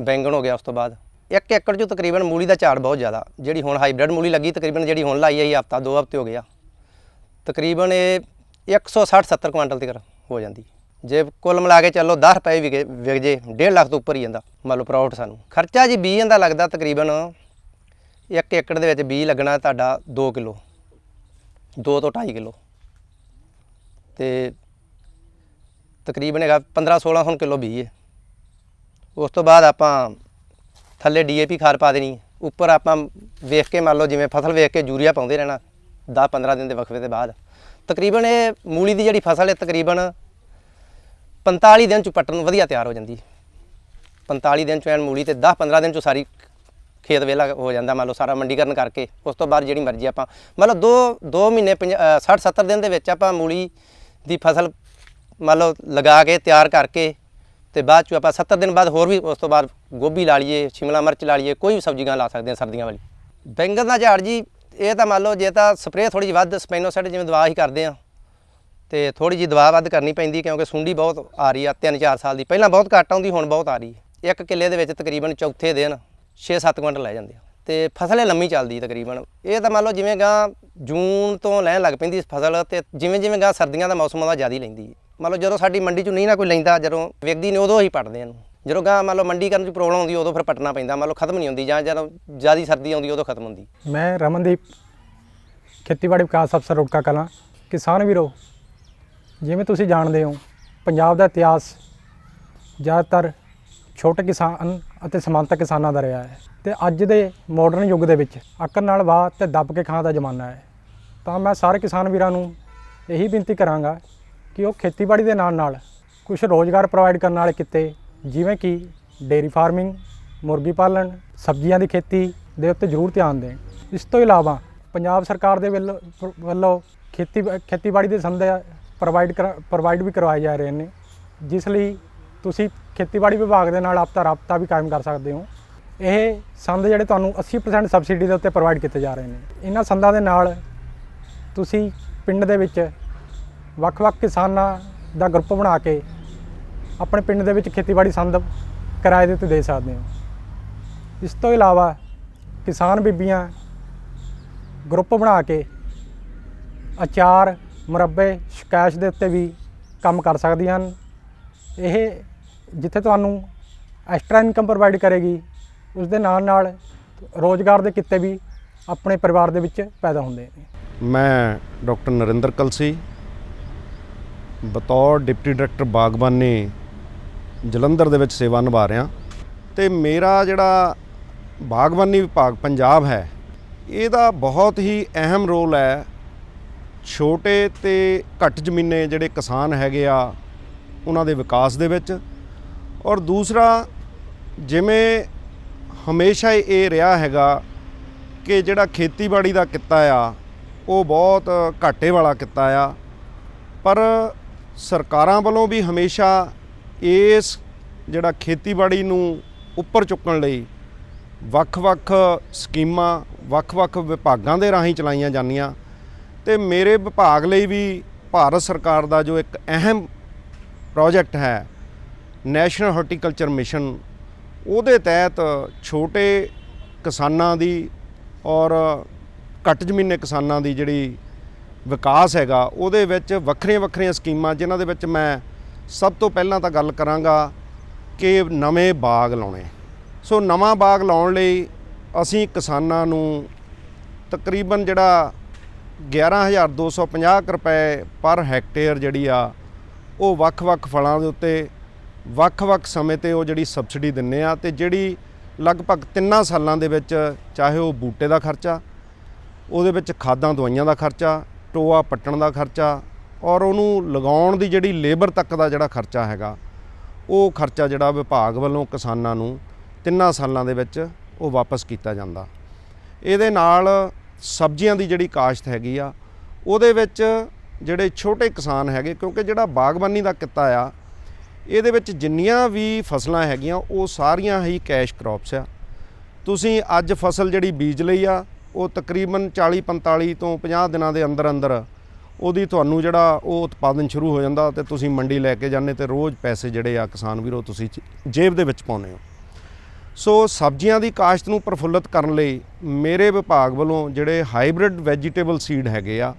ਬੈਂਗਣ ਹੋ ਗਿਆ ਉਸ ਤੋਂ ਬਾਅਦ। ਇੱਕ ਏਕੜ 'ਚ ਤਕਰੀਬਨ ਮੂਲੀ ਦਾ ਝਾੜ ਬਹੁਤ ਜ਼ਿਆਦਾ, ਜਿਹੜੀ ਹੁਣ ਹਾਈਬ੍ਰਿਡ ਮੂਲੀ ਲੱਗੀ, ਤਕਰੀਬਨ ਜਿਹੜੀ ਹੁਣ ਲਾਈ ਆਈ, ਹਫਤਾ, ਦੋ ਹਫ਼ਤੇ ਹੋ ਗਿਆ ਤਕਰੀਬਨ ਇਹ 160 70 ਕੁਇੰਟਲ ਤੱਕ ਹੋ ਜਾਂਦੀ। ਜੇ ਕੁੱਲ ਮਿਲਾ ਕੇ ਚੱਲੋ 10 ਰੁਪਏ ਵੀ ਵਿਕ ਵਿਕ ਜੇ 1.5 ਲੱਖ ਤੋਂ ਉੱਪਰ ਹੀ ਜਾਂਦਾ ਮੰਨ ਲਓ ਪ੍ਰੋਫਿਟ ਸਾਨੂੰ। ਖਰਚਾ ਜੀ ਬੀਜ ਦਾ ਲੱਗਦਾ ਤਕਰੀਬਨ 1 ਏਕੜ ਦੇ ਵਿੱਚ ਬੀਜ ਲੱਗਣਾ ਤੁਹਾਡਾ 2 ਕਿਲੋ 2 ਤੋਂ 2.5 ਕਿਲੋ। ਤੇ ਤਕਰੀਬਨ ਹੈਗਾ 15 1600 ਕਿਲੋ ਬੀਜ ਹੈ। ਉਸ ਤੋਂ ਬਾਅਦ ਆਪਾਂ ਥੱਲੇ ਡੀਏਪੀ ਖਾਦ ਪਾ ਦੇਣੀ, ਉੱਪਰ ਆਪਾਂ ਵੇਖ ਕੇ ਮੰਨ ਲਓ ਜਿਵੇਂ ਫਸਲ ਵੇਖ ਕੇ ਯੂਰੀਆ ਪਾਉਂਦੇ ਰਹਿਣਾ 10 15 ਦਿਨ ਦੇ ਵਕਫੇ ਦੇ ਬਾਅਦ। ਤਕਰੀਬਨ ਇਹ ਮੂਲੀ ਦੀ ਜਿਹੜੀ ਫਸਲ ਹੈ, ਤਕਰੀਬਨ 45 ਦਿਨ ਚ ਪੱਟਣ ਨੂੰ ਵਧੀਆ ਤਿਆਰ ਹੋ ਜਾਂਦੀ। ਹੈ 45 ਦਿਨ ਚ ਐਨ ਮੂਲੀ ਤੇ 10 15 ਦਿਨ ਚ ਸਾਰੀ ਖੇਤ ਵੇਲਾ ਹੋ ਜਾਂਦਾ, ਮੰਨ ਲਓ ਸਾਰਾ ਮੰਡੀਕਰਨ ਕਰਕੇ। ਉਸ ਤੋਂ ਬਾਅਦ ਜਿਹੜੀ ਮਰਜ਼ੀ ਆਪਾਂ, ਮੰਨ ਲਓ 2 2 ਮਹੀਨੇ 60 70 ਦਿਨ ਦੇ ਵਿੱਚ ਆਪਾਂ ਮੂਲੀ ਦੀ ਫਸਲ ਮੰਨ ਲਓ ਲਗਾ ਕੇ, ਤਿਆਰ ਕਰਕੇ ਤੇ ਬਾਅਦ ਚ ਆਪਾਂ 70 ਦਿਨ ਬਾਅਦ ਹੋਰ ਵੀ ਉਸ ਤੋਂ ਬਾਅਦ ਗੋਭੀ ਲਾ ਲਈਏ, ਸ਼ਿਮਲਾ ਮਿਰਚ ਲਾ ਲਈਏ, ਕੋਈ ਵੀ ਸਬਜ਼ੀਆਂ ਲਾ ਸਕਦੇ ਹਾਂ ਸਰਦੀਆਂ ਵਾਲੀ। ਬੈਂਗਣ ਦਾ ਝਾੜ ਜੀ ਇਹ ਤਾਂ ਮੰਨ ਲਓ ਜੇ ਤਾਂ ਸਪਰੇਅ ਥੋੜੀ ਜਿਹੀ ਵੱਧ ਸਪੈਨੋਸਾਈਡ ਜਿਵੇਂ ਦਵਾ ਹੀ ਕਰਦੇ ਆ। ਤੇ ਥੋੜੀ ਜਿਹੀ ਦਵਾ ਵੱਧ ਕਰਨੀ ਪੈਂਦੀ ਕਿਉਂਕਿ ਸੁੰਡੀ ਬਹੁਤ ਆ ਰਹੀ ਆ 3-4 ਸਾਲ ਦੀ। ਪਹਿਲਾਂ ਬਹੁਤ ਘੱਟ ਆਉਂਦੀ, ਹੁਣ ਬਹੁਤ ਆ ਰਹੀ ਹੈ। ਇੱਕ ਕਿੱਲੇ ਦੇ ਵਿੱਚ ਤਕਰੀਬਨ ਚੌਥੇ ਦਿਨ 6-7 ਕੁਇੰਟਲ ਲੈ ਜਾਂਦੇ ਆ। ਤੇ ਫਸਲ ਇਹ ਲੰਮੀ ਚੱਲਦੀ ਤਕਰੀਬਨ। ਇਹ ਤਾਂ ਮੰਨ ਲਓ ਜਿਵੇਂ ਗਾਂ ਜੂਨ ਤੋਂ ਲੈਣ ਲੱਗ ਪੈਂਦੀ ਫਸਲ ਤੇ ਜਿਵੇਂ ਜਿਵੇਂ ਗਾਂ ਸਰਦੀਆਂ ਦਾ ਮੌਸਮ ਆਉਂਦਾ ਜ਼ਿਆਦਾ ਲੈਂਦੀ ਮੰਨ ਲਓ ਜਦੋਂ ਸਾਡੀ ਮੰਡੀ 'ਚ ਨਹੀਂ ਨਾ ਕੋਈ ਲੈਂਦਾ, ਜਦੋਂ ਵਿਕਦੀ ਨੇ ਉਦੋਂ ਹੀ ਪੱਟਦੇ ਇਹਨੂੰ। ਜਦੋਂ ਗਾਂ ਮੰਨ ਲਓ ਮੰਡੀ ਕਰਨ 'ਚ ਪ੍ਰੋਬਲਮ ਆਉਂਦੀ, ਉਦੋਂ ਫਿਰ ਪੱਟਣਾ ਪੈਂਦਾ। ਮੰਨ ਲਓ ਖਤਮ ਨਹੀਂ ਹੁੰਦੀ ਜਾਂ ਜਦੋਂ ਜ਼ਿਆਦਾ ਸਰਦੀ ਆਉਂਦੀ, ਉਦੋਂ ਖਤਮ ਹੁੰਦੀ। ਮੈਂ ਰਮਨਦੀਪ, ਖੇਤੀਬਾੜੀ ਵਿਕਾਸ ਅਫਸਰ ਰੁੜਕਾ ਕਲਾਂ, ਕਿਸਾਨ ਵੀਰੋ, ਜਿਵੇਂ ਤੁਸੀਂ ਜਾਣਦੇ ਹੋ, ਪੰਜਾਬ ਦਾ ਇਤਿਹਾਸ ਜ਼ਿਆਦਾਤਰ ਛੋਟੇ ਕਿਸਾਨ ਅਤੇ ਸਮਾਂਤਕ ਕਿਸਾਨਾਂ ਦਾ ਰਿਹਾ ਹੈ। ਤੇ ਅੱਜ ਦੇ ਮਾਡਰਨ ਯੁੱਗ ਦੇ ਵਿੱਚ ਅੱਕਰ ਨਾਲ ਵਾਹ ਤੇ ਦੱਬ ਕੇ ਖਾਣ ਦਾ ਜ਼ਮਾਨਾ ਹੈ। ਤਾਂ ਮੈਂ ਸਾਰੇ ਕਿਸਾਨ ਵੀਰਾਂ ਨੂੰ ਇਹੀ ਬੇਨਤੀ ਕਰਾਂਗਾ ਕਿ ਉਹ ਖੇਤੀਬਾੜੀ ਦੇ ਨਾਲ ਨਾਲ ਕੁਝ ਰੋਜ਼ਗਾਰ ਪ੍ਰੋਵਾਈਡ ਕਰਨ ਵਾਲੇ ਕਿੱਤੇ ਜਿਵੇਂ ਕਿ ਡੇਰੀ ਫਾਰਮਿੰਗ, ਮੁਰਗੀ ਪਾਲਣ, ਸਬਜ਼ੀਆਂ ਦੀ ਖੇਤੀ ਦੇ ਉੱਤੇ ਜ਼ਰੂਰ ਧਿਆਨ ਦੇਣ। ਇਸ ਤੋਂ ਇਲਾਵਾ ਪੰਜਾਬ ਸਰਕਾਰ ਦੇ ਵੱਲੋਂ ਵੱਲੋਂ ਖੇਤੀ, ਖੇਤੀਬਾੜੀ ਦੇ ਸੰਦ ਪ੍ਰੋਵਾਈਡ ਪ੍ਰੋਵਾਈਡ ਵੀ ਕਰਵਾਏ ਜਾ ਰਹੇ ਨੇ, ਜਿਸ ਲਈ ਤੁਸੀਂ ਖੇਤੀਬਾੜੀ ਵਿਭਾਗ ਦੇ ਨਾਲ ਆਪਦਾ ਰਾਬਤਾ ਵੀ ਕਾਇਮ ਕਰ ਸਕਦੇ ਹੋ। ਇਹ ਸੰਦ ਜਿਹੜੇ ਤੁਹਾਨੂੰ 80% ਸਬਸਿਡੀ ਦੇ ਉੱਤੇ ਪ੍ਰੋਵਾਈਡ ਕੀਤੇ ਜਾ ਰਹੇ ਨੇ। ਇਹਨਾਂ ਸੰਦਾਂ ਦੇ ਨਾਲ ਤੁਸੀਂ ਪਿੰਡ ਦੇ ਵਿੱਚ ਵੱਖ-ਵੱਖ ਕਿਸਾਨਾਂ ਦਾ ਗਰੁੱਪ ਬਣਾ ਕੇ ਆਪਣੇ ਪਿੰਡ ਦੇ ਵਿੱਚ ਖੇਤੀਬਾੜੀ ਸੰਦ ਕਿਰਾਏ ਦੇ ਉੱਤੇ ਦੇ ਸਕਦੇ ਹੋ। ਇਸ ਤੋਂ ਇਲਾਵਾ ਕਿਸਾਨ ਬੀਬੀਆਂ ਗਰੁੱਪ ਬਣਾ ਕੇ ਅਚਾਰ, ਮੁਰੱਬੇ, ਸ਼ਿਕਾਇਤ ਦੇ ਉੱਤੇ ਵੀ ਕੰਮ ਕਰ ਸਕਦੀਆਂ ਹਨ। ਇਹ ਜਿੱਥੇ ਤੁਹਾਨੂੰ ਐਕਸਟਰਾ ਇਨਕਮ ਪ੍ਰੋਵਾਈਡ ਕਰੇਗੀ, ਉਸ ਦੇ ਨਾਲ ਨਾਲ ਰੋਜ਼ਗਾਰ ਦੇ ਕਿੱਤੇ ਵੀ ਆਪਣੇ ਪਰਿਵਾਰ ਦੇ ਵਿੱਚ ਪੈਦਾ ਹੁੰਦੇ ਨੇ। ਮੈਂ ਡਾਕਟਰ ਨਰਿੰਦਰ ਕਲਸੀ, ਬਤੌਰ ਡਿਪਟੀ ਡਾਇਰੈਕਟਰ ਬਾਗਬਾਨੀ ਜਲੰਧਰ ਦੇ ਵਿੱਚ ਸੇਵਾ ਨਿਭਾ ਰਿਹਾ। ਤੇ ਮੇਰਾ ਜਿਹੜਾ ਬਾਗਬਾਨੀ ਵਿਭਾਗ ਪੰਜਾਬ ਹੈ, ਇਹਦਾ ਬਹੁਤ ਹੀ ਅਹਿਮ ਰੋਲ ਹੈ। ਛੋਟੇ ਤੇ ਘੱਟ ਜ਼ਮੀਨੇ ਜਿਹੜੇ ਕਿਸਾਨ ਹੈਗੇ ਆ, ਉਹਨਾਂ ਦੇ ਵਿਕਾਸ ਦੇ ਵਿੱਚ। ਔਰ ਦੂਸਰਾ, ਜਿਵੇਂ ਹਮੇਸ਼ਾ ਹੀ ਇਹ ਰਿਹਾ ਹੈਗਾ ਕਿ ਜਿਹੜਾ ਖੇਤੀਬਾੜੀ ਦਾ ਕਿੱਤਾ ਆ, ਉਹ ਬਹੁਤ ਘਾਟੇ ਵਾਲਾ ਕਿੱਤਾ ਆ। ਪਰ ਸਰਕਾਰਾਂ ਵੱਲੋਂ ਵੀ ਹਮੇਸ਼ਾ ਇਸ ਜਿਹੜਾ ਖੇਤੀਬਾੜੀ ਨੂੰ ਉੱਪਰ ਚੁੱਕਣ ਲਈ ਵੱਖ-ਵੱਖ ਸਕੀਮਾਂ ਵੱਖ-ਵੱਖ ਵਿਭਾਗਾਂ ਦੇ ਰਾਹੀਂ ਚਲਾਈਆਂ ਜਾਂਦੀਆਂ ਤੇ ਮੇਰੇ ਵਿਭਾਗ ਲਈ ਵੀ ਭਾਰਤ ਸਰਕਾਰ ਦਾ ਜੋ ਇੱਕ ਅਹਿਮ ਪ੍ਰੋਜੈਕਟ ਹੈ ਨੈਸ਼ਨਲ ਹਾਰਟੀਕਲਚਰ ਮਿਸ਼ਨ ਉਹਦੇ ਤਹਿਤ ਛੋਟੇ ਕਿਸਾਨਾਂ ਦੀ ਔਰ ਘੱਟ ਜ਼ਮੀਨੇ ਕਿਸਾਨਾਂ ਦੀ ਜਿਹੜੀ ਵਿਕਾਸ ਹੈਗਾ, ਉਹਦੇ ਵਿੱਚ ਵੱਖਰੀਆਂ ਵੱਖਰੀਆਂ ਸਕੀਮਾਂ ਜਿਨ੍ਹਾਂ ਦੇ ਵਿੱਚ ਮੈਂ ਸਭ ਤੋਂ ਪਹਿਲਾਂ ਤਾਂ ਗੱਲ ਕਰਾਂਗਾ ਕਿ ਨਵੇਂ ਬਾਗ ਲਾਉਣੇ। ਸੋ ਨਵਾਂ ਬਾਗ ਲਾਉਣ ਲਈ ਅਸੀਂ ਕਿਸਾਨਾਂ ਨੂੰ ਤਕਰੀਬਨ ਜਿਹੜਾ 11250 ਰੁਪਏ ਪਰ ਹੈਕਟੇਅਰ ਜਿਹੜੀ ਆ, ਉਹ ਵੱਖ-ਵੱਖ ਫਲਾਂ ਦੇ ਉੱਤੇ, ਵੱਖ-ਵੱਖ ਸਮੇਂ ਤੇ ਉਹ ਜਿਹੜੀ ਸਬਸਿਡੀ ਦਿੰਨੇ ਆ ਤੇ ਜਿਹੜੀ ਲਗਭਗ 3 ਸਾਲਾਂ ਦੇ ਵਿੱਚ ਚਾਹੇ ਉਹ ਬੂਟੇ ਦਾ ਖਰਚਾ, ਉਹਦੇ ਵਿੱਚ ਖਾਦਾਂ, ਦਵਾਈਆਂ ਦਾ ਖਰਚਾ, ਟੋਆ ਪੱਟਣ ਦਾ ਖਰਚਾ ਔਰ ਉਹਨੂੰ ਲਗਾਉਣ ਦੀ ਜਿਹੜੀ ਲੇਬਰ ਤੱਕ ਦਾ ਜਿਹੜਾ ਖਰਚਾ ਹੈਗਾ, ਉਹ ਖਰਚਾ ਜਿਹੜਾ ਵਿਭਾਗ ਵੱਲੋਂ ਕਿਸਾਨਾਂ ਨੂੰ ਤਿੰਨਾਂ ਸਾਲਾਂ ਦੇ ਵਿੱਚ ਉਹ ਵਾਪਸ ਕੀਤਾ ਜਾਂਦਾ। ਇਹਦੇ ਨਾਲ ਸਬਜ਼ੀਆਂ ਦੀ ਜਿਹੜੀ ਕਾਸ਼ਤ ਹੈਗੀ ਆ, ਉਹਦੇ ਵਿੱਚ ਜਿਹੜੇ ਛੋਟੇ ਕਿਸਾਨ ਹੈਗੇ, ਕਿਉਂਕਿ ਜਿਹੜਾ ਬਾਗਬਾਨੀ ਦਾ ਕਿੱਤਾ ਆ, ਇਹਦੇ ਵਿੱਚ ਜਿੰਨੀਆਂ ਵੀ ਫਸਲਾਂ ਹੈਗੀਆਂ, ਉਹ ਸਾਰੀਆਂ ਹੀ ਕੈਸ਼ ਕ੍ਰੌਪਸ ਆ। ਤੁਸੀਂ ਅੱਜ ਫਸਲ ਜਿਹੜੀ ਬੀਜ ਲਈ ਆ, ਉਹ ਤਕਰੀਬਨ 40 45 ਤੋਂ 50 ਦਿਨਾਂ ਦੇ ਅੰਦਰ ਅੰਦਰ ਉਹਦੀ ਤੁਹਾਨੂੰ ਜਿਹੜਾ ਉਹ ਉਤਪਾਦਨ ਸ਼ੁਰੂ ਹੋ ਜਾਂਦਾ ਤੇ ਤੁਸੀਂ ਮੰਡੀ ਲੈ ਕੇ ਜਾਂਦੇ ਤੇ ਰੋਜ਼ ਪੈਸੇ ਜਿਹੜੇ ਆ ਕਿਸਾਨ ਵੀਰੋ ਤੁਸੀਂ ਜੇਬ ਦੇ ਵਿੱਚ ਪਾਉਂਦੇ ਹੋ। ਸੋ ਸਬਜ਼ੀਆਂ ਦੀ ਕਾਸ਼ਤ ਨੂੰ ਪ੍ਰਫੁੱਲਤ ਕਰਨ ਲਈ ਮੇਰੇ ਵਿਭਾਗ ਵੱਲੋਂ ਜਿਹੜੇ ਹਾਈਬ੍ਰਿਡ ਵੈਜੀਟੇਬਲ ਸੀਡ ਹੈਗੇ ਆ,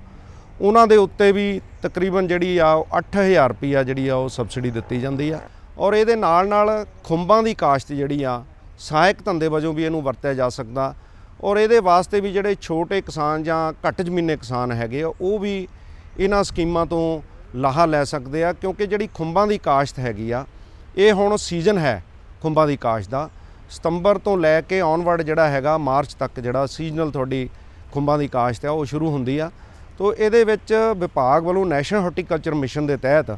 ਉਹਨਾਂ ਦੇ ਉੱਤੇ ਵੀ ਤਕਰੀਬਨ ਜਿਹੜੀ ਆ ਉਹ 8000 ਰੁਪਈਆ ਜਿਹੜੀ ਆ ਉਹ ਸਬਸਿਡੀ ਦਿੱਤੀ ਜਾਂਦੀ ਆ ਔਰ ਇਹਦੇ ਨਾਲ ਨਾਲ ਖੁੰਬਾਂ ਦੀ ਕਾਸ਼ਤ ਜਿਹੜੀ ਆ, ਸਹਾਇਕ ਧੰਦੇ ਵਜੋਂ ਵੀ ਇਹਨੂੰ ਵਰਤਿਆ ਜਾ ਸਕਦਾ ਔਰ ਇਹਦੇ ਵਾਸਤੇ ਵੀ ਜਿਹੜੇ ਛੋਟੇ ਕਿਸਾਨ ਜਾਂ ਘੱਟ ਜ਼ਮੀਨੇ ਕਿਸਾਨ ਹੈਗੇ ਆ, ਉਹ ਵੀ ਇਹਨਾਂ ਸਕੀਮਾਂ ਤੋਂ ਲਾਹਾ ਲੈ ਸਕਦੇ ਆ, ਕਿਉਂਕਿ ਜਿਹੜੀ ਖੁੰਬਾਂ ਦੀ ਕਾਸ਼ਤ ਹੈਗੀ ਆ, ਇਹ ਹੁਣ ਸੀਜ਼ਨ ਹੈ ਖੁੰਬਾਂ ਦੀ ਕਾਸ਼ਤ ਦਾ। ਸਤੰਬਰ ਤੋਂ ਲੈ ਕੇ ਔਨਵਰਡ ਜਿਹੜਾ ਹੈਗਾ, ਮਾਰਚ ਤੱਕ ਜਿਹੜਾ ਸੀਜ਼ਨਲ ਤੁਹਾਡੀ ਖੁੰਬਾਂ ਦੀ ਕਾਸ਼ਤ ਆ, ਉਹ ਸ਼ੁਰੂ ਹੁੰਦੀ ਆ। ਤੋ ਇਹਦੇ ਵਿੱਚ ਵਿਭਾਗ ਵੱਲੋਂ ਨੈਸ਼ਨਲ ਹਾਰਟੀਕਲਚਰ ਮਿਸ਼ਨ ਦੇ ਤਹਿਤ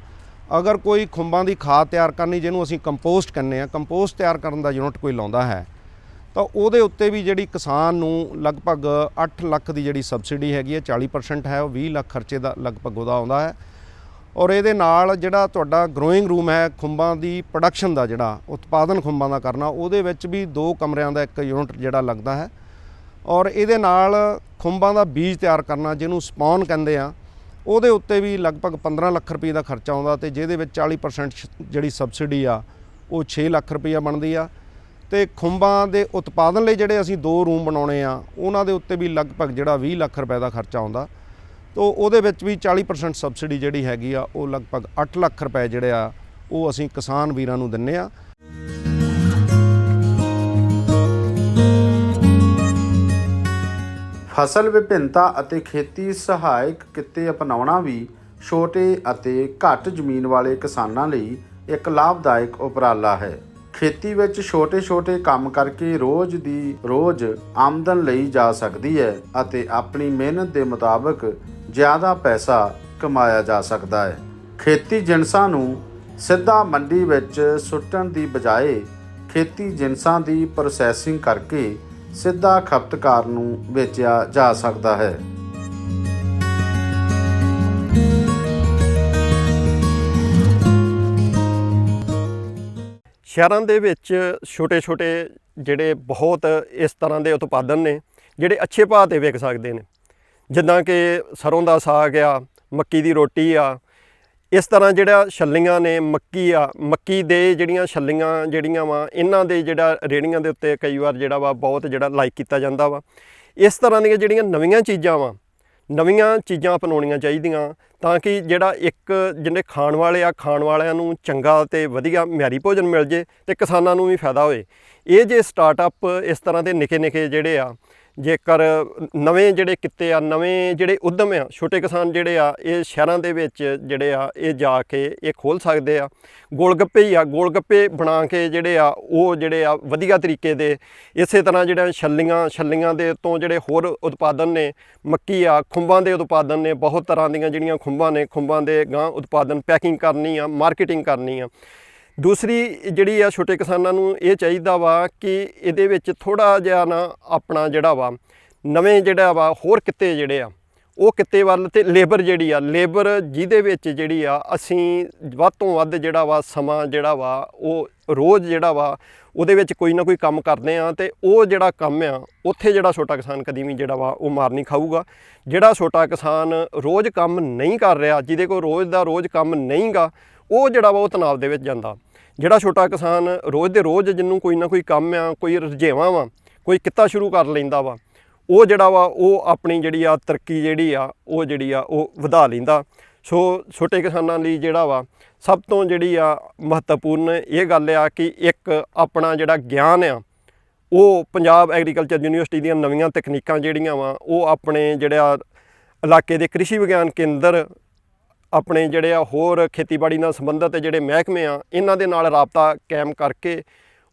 ਅਗਰ ਕੋਈ ਖੁੰਬਾਂ ਦੀ ਖਾਦ ਤਿਆਰ ਕਰਨੀ, ਜਿਹਨੂੰ ਅਸੀਂ ਕੰਪੋਸਟ ਕਹਿੰਦੇ ਆ, ਕੰਪੋਸਟ ਤਿਆਰ ਕਰਨ ਦਾ ਯੂਨਿਟ ਕੋਈ ਲਾਉਂਦਾ ਹੈ ਤਾਂ ਉਹਦੇ ਉੱਤੇ ਵੀ ਜਿਹੜੀ ਕਿਸਾਨ ਨੂੰ ਲਗਭਗ 8 ਲੱਖ ਦੀ ਜਿਹੜੀ ਸਬਸਿਡੀ ਹੈਗੀ ਹੈ 40% ਹੈ, ਉਹ 20 ਲੱਖ ਖਰਚੇ ਦਾ ਲਗਭਗ ਉਹਦਾ ਆਉਂਦਾ ਹੈ। ਔਰ ਇਹਦੇ ਨਾਲ ਜਿਹੜਾ ਤੁਹਾਡਾ ਗਰੋਇੰਗ ਰੂਮ ਹੈ, ਖੁੰਬਾਂ ਦੀ ਪ੍ਰੋਡਕਸ਼ਨ ਦਾ ਜਿਹੜਾ, ਉਤਪਾਦਨ ਖੁੰਬਾਂ ਦਾ ਕਰਨਾ, ਉਹਦੇ ਵਿੱਚ ਵੀ ਦੋ ਕਮਰਿਆਂ ਦਾ ਇੱਕ ਯੂਨਿਟ ਜਿਹੜਾ ਲੱਗਦਾ ਹੈ। ਔਰ ਇਹਦੇ ਨਾਲ ਖੁੰਬਾਂ ਦਾ ਬੀਜ ਤਿਆਰ ਕਰਨਾ, ਜਿਹਨੂੰ ਸਪੌਨ ਕਹਿੰਦੇ ਆ, ਉਹਦੇ ਉੱਤੇ ਵੀ ਲਗਭਗ 15 ਲੱਖ ਰੁਪਏ ਦਾ ਖਰਚਾ ਆਉਂਦਾ ਤੇ ਜਿਹਦੇ ਵਿੱਚ 40% ਜਿਹੜੀ ਸਬਸਿਡੀ ਆ, ਉਹ 6 ਲੱਖ ਰੁਪਈਆ ਬਣਦੀ ਆ। ਤੇ ਖੁੰਬਾਂ ਦੇ ਉਤਪਾਦਨ ਲਈ ਜਿਹੜੇ ਅਸੀਂ ਦੋ ਰੂਮ ਬਣਾਉਣੇ ਆ, ਉਹਨਾਂ ਦੇ ਉੱਤੇ ਵੀ ਲਗਭਗ ਜਿਹੜਾ 20 ਲੱਖ ਰੁਪਏ ਦਾ ਖਰਚਾ ਆਉਂਦਾ। ਤੋ ਉਹਦੇ ਵਿੱਚ ਵੀ 40% ਸਬਸਿਡੀ ਜਿਹੜੀ ਹੈਗੀ ਆ, ਉਹ ਲਗਭਗ 8 ਲੱਖ ਰੁਪਏ ਜਿਹੜੇ ਆ, ਉਹ ਅਸੀਂ ਕਿਸਾਨ ਵੀਰਾਂ ਨੂੰ ਦਿੰਨੇ ਆ। ਫਸਲ ਵਿਭਿੰਨਤਾ ਅਤੇ ਖੇਤੀ ਸਹਾਇਕ ਕਿੱਤੇ ਅਪਣਾਉਣਾ ਵੀ ਛੋਟੇ ਅਤੇ ਘੱਟ ਜ਼ਮੀਨ ਵਾਲੇ ਕਿਸਾਨਾਂ ਲਈ ਇੱਕ ਲਾਭਦਾਇਕ ਉਪਰਾਲਾ ਹੈ। ਖੇਤੀ ਵਿੱਚ ਛੋਟੇ-ਛੋਟੇ ਕੰਮ ਕਰਕੇ ਰੋਜ਼ ਦੀ ਰੋਜ਼ ਆਮਦਨ ਲਈ ਜਾ ਸਕਦੀ ਹੈ ਅਤੇ ਆਪਣੀ ਮਿਹਨਤ ਦੇ ਮੁਤਾਬਕ ਜ਼ਿਆਦਾ ਪੈਸਾ ਕਮਾਇਆ ਜਾ ਸਕਦਾ ਹੈ। ਖੇਤੀ ਜਿਨਸਾਂ ਨੂੰ ਸਿੱਧਾ ਮੰਡੀ ਵਿੱਚ ਸੁੱਟਣ ਦੀ ਬਜਾਏ ਖੇਤੀ ਜਿਨਸਾਂ ਦੀ ਪ੍ਰੋਸੈਸਿੰਗ ਕਰਕੇ ਸਿੱਧਾ ਖਪਤਕਾਰ ਨੂੰ ਵੇਚਿਆ ਜਾ ਸਕਦਾ ਹੈ। ਸ਼ਹਿਰਾਂ ਦੇ ਵਿੱਚ ਛੋਟੇ-ਛੋਟੇ ਜਿਹੜੇ ਬਹੁਤ ਇਸ ਤਰ੍ਹਾਂ ਦੇ ਉਤਪਾਦਨ ਨੇ, ਜਿਹੜੇ ਅੱਛੇ ਭਾਅ ਤੇ ਵਿਕ ਸਕਦੇ ਨੇ। ਜਿੱਦਾਂ ਕਿ ਸਰੋਂ ਦਾ ਸਾਗ ਆ, ਮੱਕੀ ਦੀ ਰੋਟੀ ਆ, ਇਸ ਤਰ੍ਹਾਂ ਜਿਹੜਾ ਛੱਲੀਆਂ ਨੇ, ਮੱਕੀ ਆ, ਮੱਕੀ ਦੇ ਜਿਹੜੀਆਂ ਛੱਲੀਆਂ ਜਿਹੜੀਆਂ ਵਾ, ਇਹਨਾਂ ਦੇ ਜਿਹੜਾ ਰੇੜੀਆਂ ਦੇ ਉੱਤੇ ਕਈ ਵਾਰ ਜਿਹੜਾ ਵਾ ਬਹੁਤ ਜਿਹੜਾ ਲਾਈਕ ਕੀਤਾ ਜਾਂਦਾ ਵਾ। ਇਸ ਤਰ੍ਹਾਂ ਦੀਆਂ ਜਿਹੜੀਆਂ ਨਵੀਆਂ ਚੀਜ਼ਾਂ ਵਾ ਨਵੀਆਂ ਚੀਜ਼ਾਂ ਅਪਣਾਉਣੀਆਂ ਚਾਹੀਦੀਆਂ ਤਾਂ ਕਿ ਜਿਹੜਾ ਇੱਕ ਜਿਹੜੇ ਖਾਣ ਵਾਲੇ ਆ, ਖਾਣ ਵਾਲਿਆਂ ਨੂੰ ਚੰਗਾ ਤੇ ਵਧੀਆ ਮਿਆਰੀ ਭੋਜਨ ਮਿਲ ਜੇ ਤੇ ਕਿਸਾਨਾਂ ਨੂੰ ਵੀ ਫਾਇਦਾ ਹੋਏ। ਇਹ ਜੇ ਸਟਾਰਟਅਪ ਇਸ ਤਰ੍ਹਾਂ ਦੇ ਨਿੱਕੇ ਨਿੱਕੇ ਜਿਹੜੇ ਆ ਜੇਕਰ ਨਵੇਂ ਜਿਹੜੇ ਕਿੱਤੇ ਆ, ਨਵੇਂ ਜਿਹੜੇ ਉਦਮ ਆ, ਛੋਟੇ ਕਿਸਾਨ ਜਿਹੜੇ ਆ, ਇਹ ਸ਼ਹਿਰਾਂ ਦੇ ਵਿੱਚ ਜਿਹੜੇ ਆ, ਇਹ ਜਾ ਕੇ ਇਹ ਖੋਲ ਸਕਦੇ ਆ। ਗੋਲਗੱਪੇ ਹੀ ਆ, ਗੋਲਗੱਪੇ ਬਣਾ ਕੇ ਜਿਹੜੇ ਆ, ਉਹ ਜਿਹੜੇ ਆ ਵਧੀਆ ਤਰੀਕੇ ਦੇ, ਇਸੇ ਤਰ੍ਹਾਂ ਜਿਹੜਾ ਛੱਲੀਆਂ ਛੱਲੀਆਂ ਦੇ ਤੋਂ ਜਿਹੜੇ ਹੋਰ ਉਤਪਾਦਨ ਨੇ, ਮੱਕੀ ਆ, ਖੁੰਬਾਂ ਦੇ ਉਤਪਾਦਨ ਨੇ, ਬਹੁਤ ਤਰ੍ਹਾਂ ਦੀਆਂ ਜਿਹੜੀਆਂ ਖੁੰਬਾਂ ਨੇ, ਖੁੰਬਾਂ ਦੇ ਗਾਂ ਉਤਪਾਦਨ, ਪੈਕਿੰਗ ਕਰਨੀ ਆ, ਮਾਰਕੀਟਿੰਗ ਕਰਨੀ ਆ। ਦੂਸਰੀ ਜਿਹੜੀ ਆ ਛੋਟੇ ਕਿਸਾਨਾਂ ਨੂੰ ਇਹ ਚਾਹੀਦਾ ਵਾ ਕਿ ਇਹਦੇ ਵਿੱਚ ਥੋੜਾ ਜਿਹਾ ਨਾ ਆਪਣਾ ਜਿਹੜਾ ਵਾ, ਨਵੇਂ ਜਿਹੜਾ ਵਾ, ਹੋਰ ਕਿੱਤੇ ਜਿਹੜੇ ਆ, ਉਹ ਕਿੱਤੇ ਵੱਲ ਤੇ ਲੇਬਰ ਜਿਹੜੀ ਆ, ਲੇਬਰ ਜਿਹਦੇ ਵਿੱਚ ਜਿਹੜੀ ਆ, ਅਸੀਂ ਵੱਧ ਤੋਂ ਵੱਧ ਜਿਹੜਾ ਵਾ ਸਮਾਂ ਜਿਹੜਾ ਵਾ, ਉਹ ਰੋਜ਼ ਜਿਹੜਾ ਵਾ, ਉਹਦੇ ਵਿੱਚ ਕੋਈ ਨਾ ਕੋਈ ਕੰਮ ਕਰਦੇ ਆ ਤੇ ਉਹ ਜਿਹੜਾ ਕੰਮ ਆ, ਉੱਥੇ ਜਿਹੜਾ ਛੋਟਾ ਕਿਸਾਨ ਕਦੀ ਵੀ ਜਿਹੜਾ ਵਾ, ਉਹ ਮਾਰ ਨਹੀਂ ਖਾਊਗਾ। ਜਿਹੜਾ ਛੋਟਾ ਕਿਸਾਨ ਰੋਜ਼ ਕੰਮ ਨਹੀਂ ਕਰ ਰਿਹਾ, ਜਿਹਦੇ ਕੋਲ ਰੋਜ਼ ਦਾ ਰੋਜ਼ ਕੰਮ ਨਹੀਂਗਾ, ਉਹ ਜਿਹੜਾ ਵਾ, ਉਹ ਤਣਾਅ ਦੇ ਵਿੱਚ ਜਾਂਦਾ। ਜਿਹੜਾ ਛੋਟਾ ਕਿਸਾਨ ਰੋਜ਼ ਦੇ ਰੋਜ਼ ਜਿਹਨੂੰ ਕੋਈ ਨਾ ਕੋਈ ਕੰਮ ਆ, ਕੋਈ ਰੁਝੇਵਾਂ ਵਾ, ਕੋਈ ਕਿੱਤਾ ਸ਼ੁਰੂ ਕਰ ਲੈਂਦਾ ਵਾ, ਉਹ ਜਿਹੜਾ ਵਾ, ਉਹ ਆਪਣੀ ਜਿਹੜੀ ਆ ਤਰੱਕੀ ਜਿਹੜੀ ਆ, ਉਹ ਜਿਹੜੀ ਆ, ਉਹ ਵਧਾ ਲੈਂਦਾ। ਸੋ ਛੋਟੇ ਕਿਸਾਨਾਂ ਲਈ ਜਿਹੜਾ ਵਾ, ਸਭ ਤੋਂ ਜਿਹੜੀ ਆ ਮਹੱਤਵਪੂਰਨ ਇਹ ਗੱਲ ਆ ਕਿ ਇੱਕ ਆਪਣਾ ਜਿਹੜਾ ਗਿਆਨ ਆ, ਉਹ ਪੰਜਾਬ ਐਗਰੀਕਲਚਰ ਯੂਨੀਵਰਸਿਟੀ ਦੀਆਂ ਨਵੀਆਂ ਤਕਨੀਕਾਂ ਜਿਹੜੀਆਂ ਵਾ, ਉਹ ਆਪਣੇ ਜਿਹੜਾ ਇਲਾਕੇ ਦੇ ਕ੍ਰਿਸ਼ੀ ਵਿਗਿਆਨ ਕੇਂਦਰ ਆਪਣੇ ਜਿਹੜੇ ਆ ਹੋਰ ਖੇਤੀਬਾੜੀ ਨਾਲ ਸੰਬੰਧਿਤ ਜਿਹੜੇ ਮਹਿਕਮੇ ਆ, ਇਹਨਾਂ ਦੇ ਨਾਲ ਰਾਬਤਾ ਕਾਇਮ ਕਰਕੇ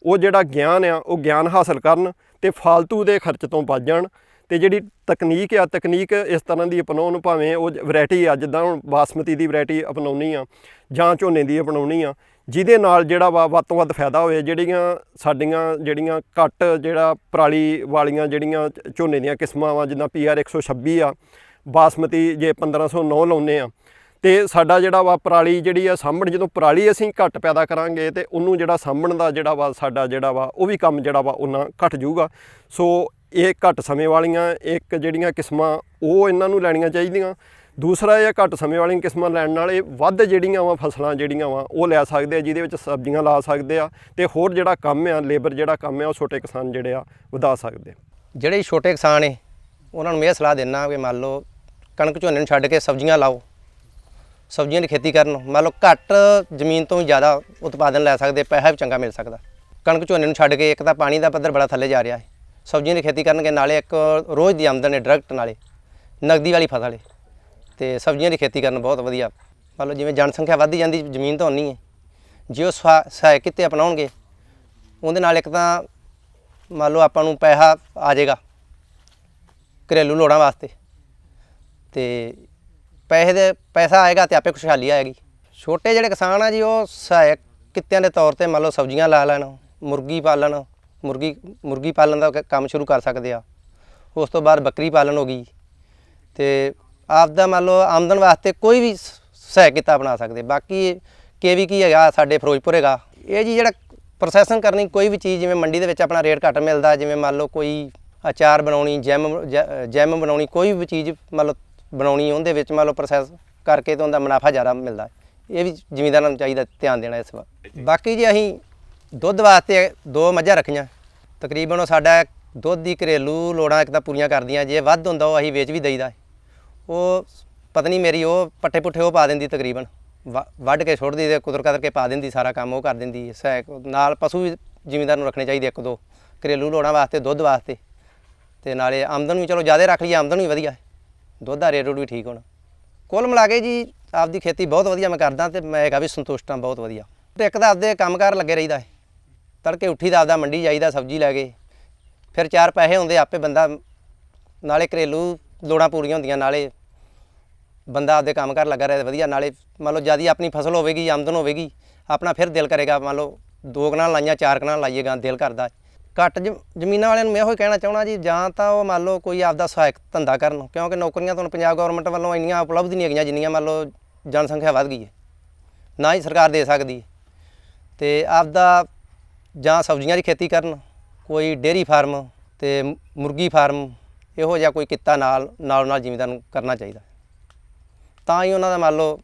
ਉਹ ਜਿਹੜਾ ਗਿਆਨ ਆ, ਉਹ ਗਿਆਨ ਹਾਸਲ ਕਰਨ ਤੇ ਫालतू ਦੇ ਖਰਚ ਤੋਂ ਬਚ ਜਾਣ ਤੇ ਜਿਹੜੀ ਤਕਨੀਕ ਆ, ਤਕਨੀਕ ਇਸ ਤਰ੍ਹਾਂ ਦੀ ਅਪਣਾਉਣ ਭਾਵੇਂ ਉਹ ਵੈਰਾਈਟੀ ਆ, ਜਿੱਦਾਂ ਹੁਣ ਬਾਸਮਤੀ ਦੀ ਵੈਰਾਈਟੀ ਅਪਣਾਉਣੀ ਆ ਜਾਂ ਝੋਨੇ ਦੀ ਅਪਣਾਉਣੀ ਆ, ਜਿਹਦੇ ਨਾਲ ਜਿਹੜਾ ਵਾ ਵੱਧ ਤੋਂ ਵੱਧ ਫਾਇਦਾ ਹੋਵੇ, ਜਿਹੜੀਆਂ ਸਾਡੀਆਂ ਜਿਹੜੀਆਂ ਘੱਟ ਜਿਹੜਾ ਪਰਾਲੀ ਵਾਲੀਆਂ ਜਿਹੜੀਆਂ ਝੋਨੇ ਦੀਆਂ ਕਿਸਮਾਂ ਵਾ, ਜਿੱਦਾਂ ਪੀਆਰ 126 ਆ, ਬਾਸਮਤੀ ਜੇ 1509 ਲਾਉਨੇ ਆ ਤੇ ਸਾਡਾ ਜਿਹੜਾ ਵਾ ਪਰਾਲੀ ਜਿਹੜੀ ਆ ਸਾਂਭਣ, ਜਦੋਂ ਪਰਾਲੀ ਅਸੀਂ ਘੱਟ ਪੈਦਾ ਕਰਾਂਗੇ ਤੇ ਉਹਨੂੰ ਜਿਹੜਾ ਸਾਂਭਣ ਦਾ ਜਿਹੜਾ ਵਾ ਸਾਡਾ ਜਿਹੜਾ ਵਾ, ਉਹ ਵੀ ਕੰਮ ਜਿਹੜਾ ਵਾ ਉਹਨਾਂ ਘਟ ਜਾਊਗਾ। ਸੋ ਇਹ ਘੱਟ ਸਮੇਂ ਵਾਲੀਆਂ ਇੱਕ ਜਿਹੜੀਆਂ ਕਿਸਮਾਂ, ਉਹ ਇਹਨਾਂ ਨੂੰ ਲੈਣੀਆਂ ਚਾਹੀਦੀਆਂ। ਦੂਸਰਾ ਇਹ ਘੱਟ ਸਮੇਂ ਵਾਲੀਆਂ ਕਿਸਮਾਂ ਲੈਣ ਨਾਲ ਇਹ ਵੱਧ ਜਿਹੜੀਆਂ ਵਾ ਫਸਲਾਂ ਜਿਹੜੀਆਂ ਵਾ, ਉਹ ਲੈ ਸਕਦੇ ਆ, ਜਿਹਦੇ ਵਿੱਚ ਸਬਜ਼ੀਆਂ ਲਾ ਸਕਦੇ ਆ ਤੇ ਹੋਰ ਜਿਹੜਾ ਕੰਮ ਆ, ਲੇਬਰ ਜਿਹੜਾ ਕੰਮ ਆ, ਉਹ ਛੋਟੇ ਕਿਸਾਨ ਜਿਹੜੇ ਆ ਵਧਾ ਸਕਦੇ ਆ। ਜਿਹੜੇ ਛੋਟੇ ਕਿਸਾਨ ਨੇ ਉਹਨਾਂ ਨੂੰ ਮੈਂ ਇਹ ਸਲਾਹ ਦਿੰਦਾ ਕਿ ਮੰਨ ਲਓ ਕਣਕ ਝੋਨੇ ਨੂੰ ਛੱਡ ਕੇ ਸਬਜ਼ੀਆਂ ਲਾਓ। ਸਬਜ਼ੀਆਂ ਦੀ ਖੇਤੀ ਕਰਨ ਮੰਨ ਲਓ ਘੱਟ ਜ਼ਮੀਨ ਤੋਂ ਵੀ ਜ਼ਿਆਦਾ ਉਤਪਾਦਨ ਲੈ ਸਕਦੇ, ਪੈਸਾ ਵੀ ਚੰਗਾ ਮਿਲ ਸਕਦਾ। ਕਣਕ ਝੋਨੇ ਨੂੰ ਛੱਡ ਕੇ ਇੱਕ ਤਾਂ ਪਾਣੀ ਦਾ ਪੱਧਰ ਬੜਾ ਥੱਲੇ ਜਾ ਰਿਹਾ ਹੈ। ਸਬਜ਼ੀਆਂ ਦੀ ਖੇਤੀ ਕਰਨਗੇ, ਨਾਲੇ ਇੱਕ ਰੋਜ਼ ਦੀ ਆਮਦਨ ਹੈ ਡਾਇਰੈਕਟ ਨਾਲੇ, ਨਗਦੀ ਵਾਲੀ ਫਸਲ ਹੈ। ਤੇ ਸਬਜ਼ੀਆਂ ਦੀ ਖੇਤੀ ਕਰਨ ਬਹੁਤ ਵਧੀਆ। ਮੰਨ ਲਓ ਜਿਵੇਂ ਜਨਸੰਖਿਆ ਵੱਧਦੀ ਜਾਂਦੀ, ਜ਼ਮੀਨ ਤਾਂ ਉਨੀ ਹੈ। ਜੇ ਉਹ ਸਹਾ- ਸਹਾਇਕ ਕਿਤੇ ਅਪਣਾਉਣਗੇ, ਉਹਦੇ ਨਾਲ ਇੱਕ ਤਾਂ ਮੰਨ ਲਓ ਆਪਾਂ ਨੂੰ ਪੈਸਾ ਆ ਜਾਏਗਾ। ਘਰੇਲੂ ਲੋੜਾਂ ਵਾਸਤੇ। ਤੇ ਪੈਸੇ ਦੇ, ਪੈਸਾ ਆਏਗਾ ਤੇ ਆਪੇ ਖੁਸ਼ਹਾਲੀ ਆਏਗੀ। ਛੋਟੇ ਜਿਹੜੇ ਕਿਸਾਨ ਆ ਜੀ, ਉਹ ਸਹਾਇਕ ਕਿੱਤਿਆਂ ਦੇ ਤੌਰ ਤੇ ਮੰਨ ਲਓ ਸਬਜ਼ੀਆਂ ਲਾ ਲੈਣ, ਮੁਰਗੀ ਪਾਲਣ, ਮੁਰਗੀ ਮੁਰਗੀ ਪਾਲਣ ਦਾ ਕ- ਕੰਮ ਸ਼ੁਰੂ ਕਰ ਸਕਦੇ ਆ। ਉਸ ਤੋਂ ਬਾਅਦ ਬੱਕਰੀ ਪਾਲਣ ਹੋ ਗਈ। ਤੇ ਆਪ ਦਾ ਮੰਨ ਲਓ ਆਮਦਨ ਵਾਸਤੇ ਕੋਈ ਵੀ ਸ- ਸਹਾਇਕ ਕਿੱਤਾ ਬਣਾ ਸਕਦੇ। ਬਾਕੀ ਕੇਵੀ ਕੀ ਹੈਗਾ, ਸਾਡੇ ਫਿਰੋਜ਼ਪੁਰ ਹੈਗਾ। ਇਹ ਜੀ ਜਿਹੜਾ ਪ੍ਰੋਸੈਸਿੰਗ ਕਰਨੀ, ਕੋਈ ਵੀ ਚੀਜ਼ ਜਿਵੇਂ ਮੰਡੀ ਦੇ ਵਿੱਚ ਆਪਣਾ ਰੇਟ ਘੱਟ ਮਿਲਦਾ, ਜਿਵੇਂ ਮੰਨ ਲਓ ਕੋਈ ਅਚਾਰ ਬਣਾਉਣੀ, ਜੈਮ, ਜੈ- ਜੈਮ ਬਣਾਉਣੀ, ਕੋਈ ਵੀ ਚੀਜ਼ ਮੰਨ ਲਓ ਬਣਾਉਣੀ, ਉਹਦੇ ਵਿੱਚ ਮੰਨ ਲਓ ਪ੍ਰੋਸੈਸ ਕਰਕੇ ਤਾਂ ਉਹਦਾ ਮੁਨਾਫਾ ਜ਼ਿਆਦਾ ਮਿਲਦਾ। ਇਹ ਵੀ ਜ਼ਿਮੀਂਦਾਰਾਂ ਨੂੰ ਚਾਹੀਦਾ ਧਿਆਨ ਦੇਣਾ ਇਸ ਵਾਰ। ਬਾਕੀ ਜੀ ਅਸੀਂ ਦੁੱਧ ਵਾਸਤੇ ਦੋ ਮੱਝਾਂ ਰੱਖੀਆਂ, ਤਕਰੀਬਨ ਉਹ ਸਾਡਾ ਦੁੱਧ ਦੀ ਘਰੇਲੂ ਲੋੜਾਂ ਇੱਕ ਤਾਂ ਪੂਰੀਆਂ ਕਰਦੀਆਂ, ਜੇ ਵੱਧ ਹੁੰਦਾ ਉਹ ਅਸੀਂ ਵੇਚ ਵੀ ਦਈਦਾ। ਹੈ। ਉਹ ਪਤਨੀ ਮੇਰੀ ਉਹ ਪੱਠੇ ਪੁੱਠੇ ਉਹ ਪਾ ਦਿੰਦੀ ਤਕਰੀਬਨ। ਵ- ਵੱਢ ਕੇ ਛੋੜਦੀ ਤੇ ਕੁਦਰ ਕਦਰ ਕੇ ਪਾ ਦਿੰਦੀ, ਸਾਰਾ ਕੰਮ ਉਹ ਕਰ ਦਿੰਦੀ। ਹੈ। ਨਾਲ ਪਸ਼ੂ ਵੀ ਜ਼ਿਮੀਂਦਾਰ ਨੂੰ ਰੱਖਣੇ ਚਾਹੀਦੇ ਇੱਕ ਦੋ। ਘਰੇਲੂ ਲੋੜਾਂ ਵਾਸਤੇ, ਦੁੱਧ ਵਾਸਤੇ। ਤੇ ਨਾਲੇ ਆਮਦਨ ਵੀ ਚਲੋ ਜ਼ਿਆਦਾ ਰੱਖ ਲਈਏ, ਆਮਦਨ ਵੀ ਵਧੀਆ। ਦੁੱਧ ਦਾ ਰੇਟ ਰੂਟ ਵੀ ਠੀਕ ਹੋਣਾ। ਕੁੱਲ ਮਿਲਾ ਕੇ ਜੀ ਆਪਦੀ ਖੇਤੀ ਬਹੁਤ ਵਧੀਆ ਮੈਂ ਕਰਦਾ ਤੇ ਮੈਂ ਹੈਗਾ ਵੀ ਸੰਤੁਸ਼ਟ ਹਾਂ, ਬਹੁਤ ਵਧੀਆ। ਤੇ ਇੱਕ ਤਾਂ ਆਪਦੇ ਕੰਮਕਾਰ ਲੱਗੇ ਰਹੀਦਾ ਹੈ। ਤੜਕੇ ਉੱਠੀ ਦਾ ਆਪਦਾ ਮੰਡੀ ਜਾਈਦਾ, ਸਬਜ਼ੀ ਲੈ ਕੇ। ਫਿਰ ਚਾਰ ਪੈਸੇ ਹੁੰਦੇ, ਆਪੇ ਬੰਦਾ ਨਾਲੇ ਘਰੇਲੂ ਲੋੜਾਂ ਪੂਰੀਆਂ ਹੁੰਦੀਆਂ, ਨਾਲੇ ਬੰਦਾ ਆਪਦੇ ਕੰਮ ਕਰ ਲੱਗਾ ਰਹੇ, ਵਧੀਆ। ਨਾਲੇ ਮੰਨ ਲਓ ਜਿਆਦੀ ਆਪਣੀ ਫਸਲ ਹੋਵੇਗੀ, ਆਮਦਨ ਹੋਵੇਗੀ, ਆਪਣਾ ਫਿਰ ਦਿਲ ਕਰੇਗਾ। ਮੰਨ ਲਓ ਦੋ ਕਨਾਲ ਲਾਈਆਂ, ਚਾਰ ਕਨਾਲ ਲਾਈਏਗਾ ਦਿਲ ਕਰਦਾ। ਘੱਟ ਜ਼ਮ- ਜ਼ਮੀਨਾਂ ਵਾਲਿਆਂ ਨੂੰ ਮੈਂ ਇਹੋ ਹੀ ਕਹਿਣਾ ਚਾਹਣਾ ਜੀ, ਜਾਂ ਤਾਂ ਉਹ ਮੰਨ ਲਓ ਕੋਈ ਆਪਦਾ ਸਹਾਇਕ ਧੰਦਾ ਕਰਨ, ਕਿਉਂਕਿ ਨੌਕਰੀਆਂ ਤੁਹਾਨੂੰ ਪੰਜਾਬ ਗਵਰਨਮੈਂਟ ਵੱਲੋਂ ਇੰਨੀਆਂ ਉਪਲਬਧ ਨਹੀਂ ਹੈਗੀਆਂ ਜਿੰਨੀਆਂ ਮੰਨ ਲਓ ਜਨਸੰਖਿਆ ਵੱਧ ਗਈ ਹੈ। ਨਾ ਹੀ ਸਰਕਾਰ ਦੇ ਸਕਦੀ ਹੈ। ਤੇ ਆਪਦਾ ਜਾਂ ਸਬਜ਼ੀਆਂ ਦੀ ਖੇਤੀ ਕਰਨ, ਕੋਈ ਡੇਅਰੀ ਫਾਰਮ ਤੇ ਮੁਰਗੀ ਫਾਰਮ, ਇਹੋ ਜਿਹਾ ਕੋਈ ਕਿੱਤਾ ਨਾਲ ਨਾਲ ਨਾਲ ਜ਼ਿਮੀਂਦਾਰ ਨੂੰ ਕਰਨਾ ਚਾਹੀਦਾ। ਤਾਂ ਹੀ ਉਹਨਾਂ ਦਾ ਮੰਨ ਲਓ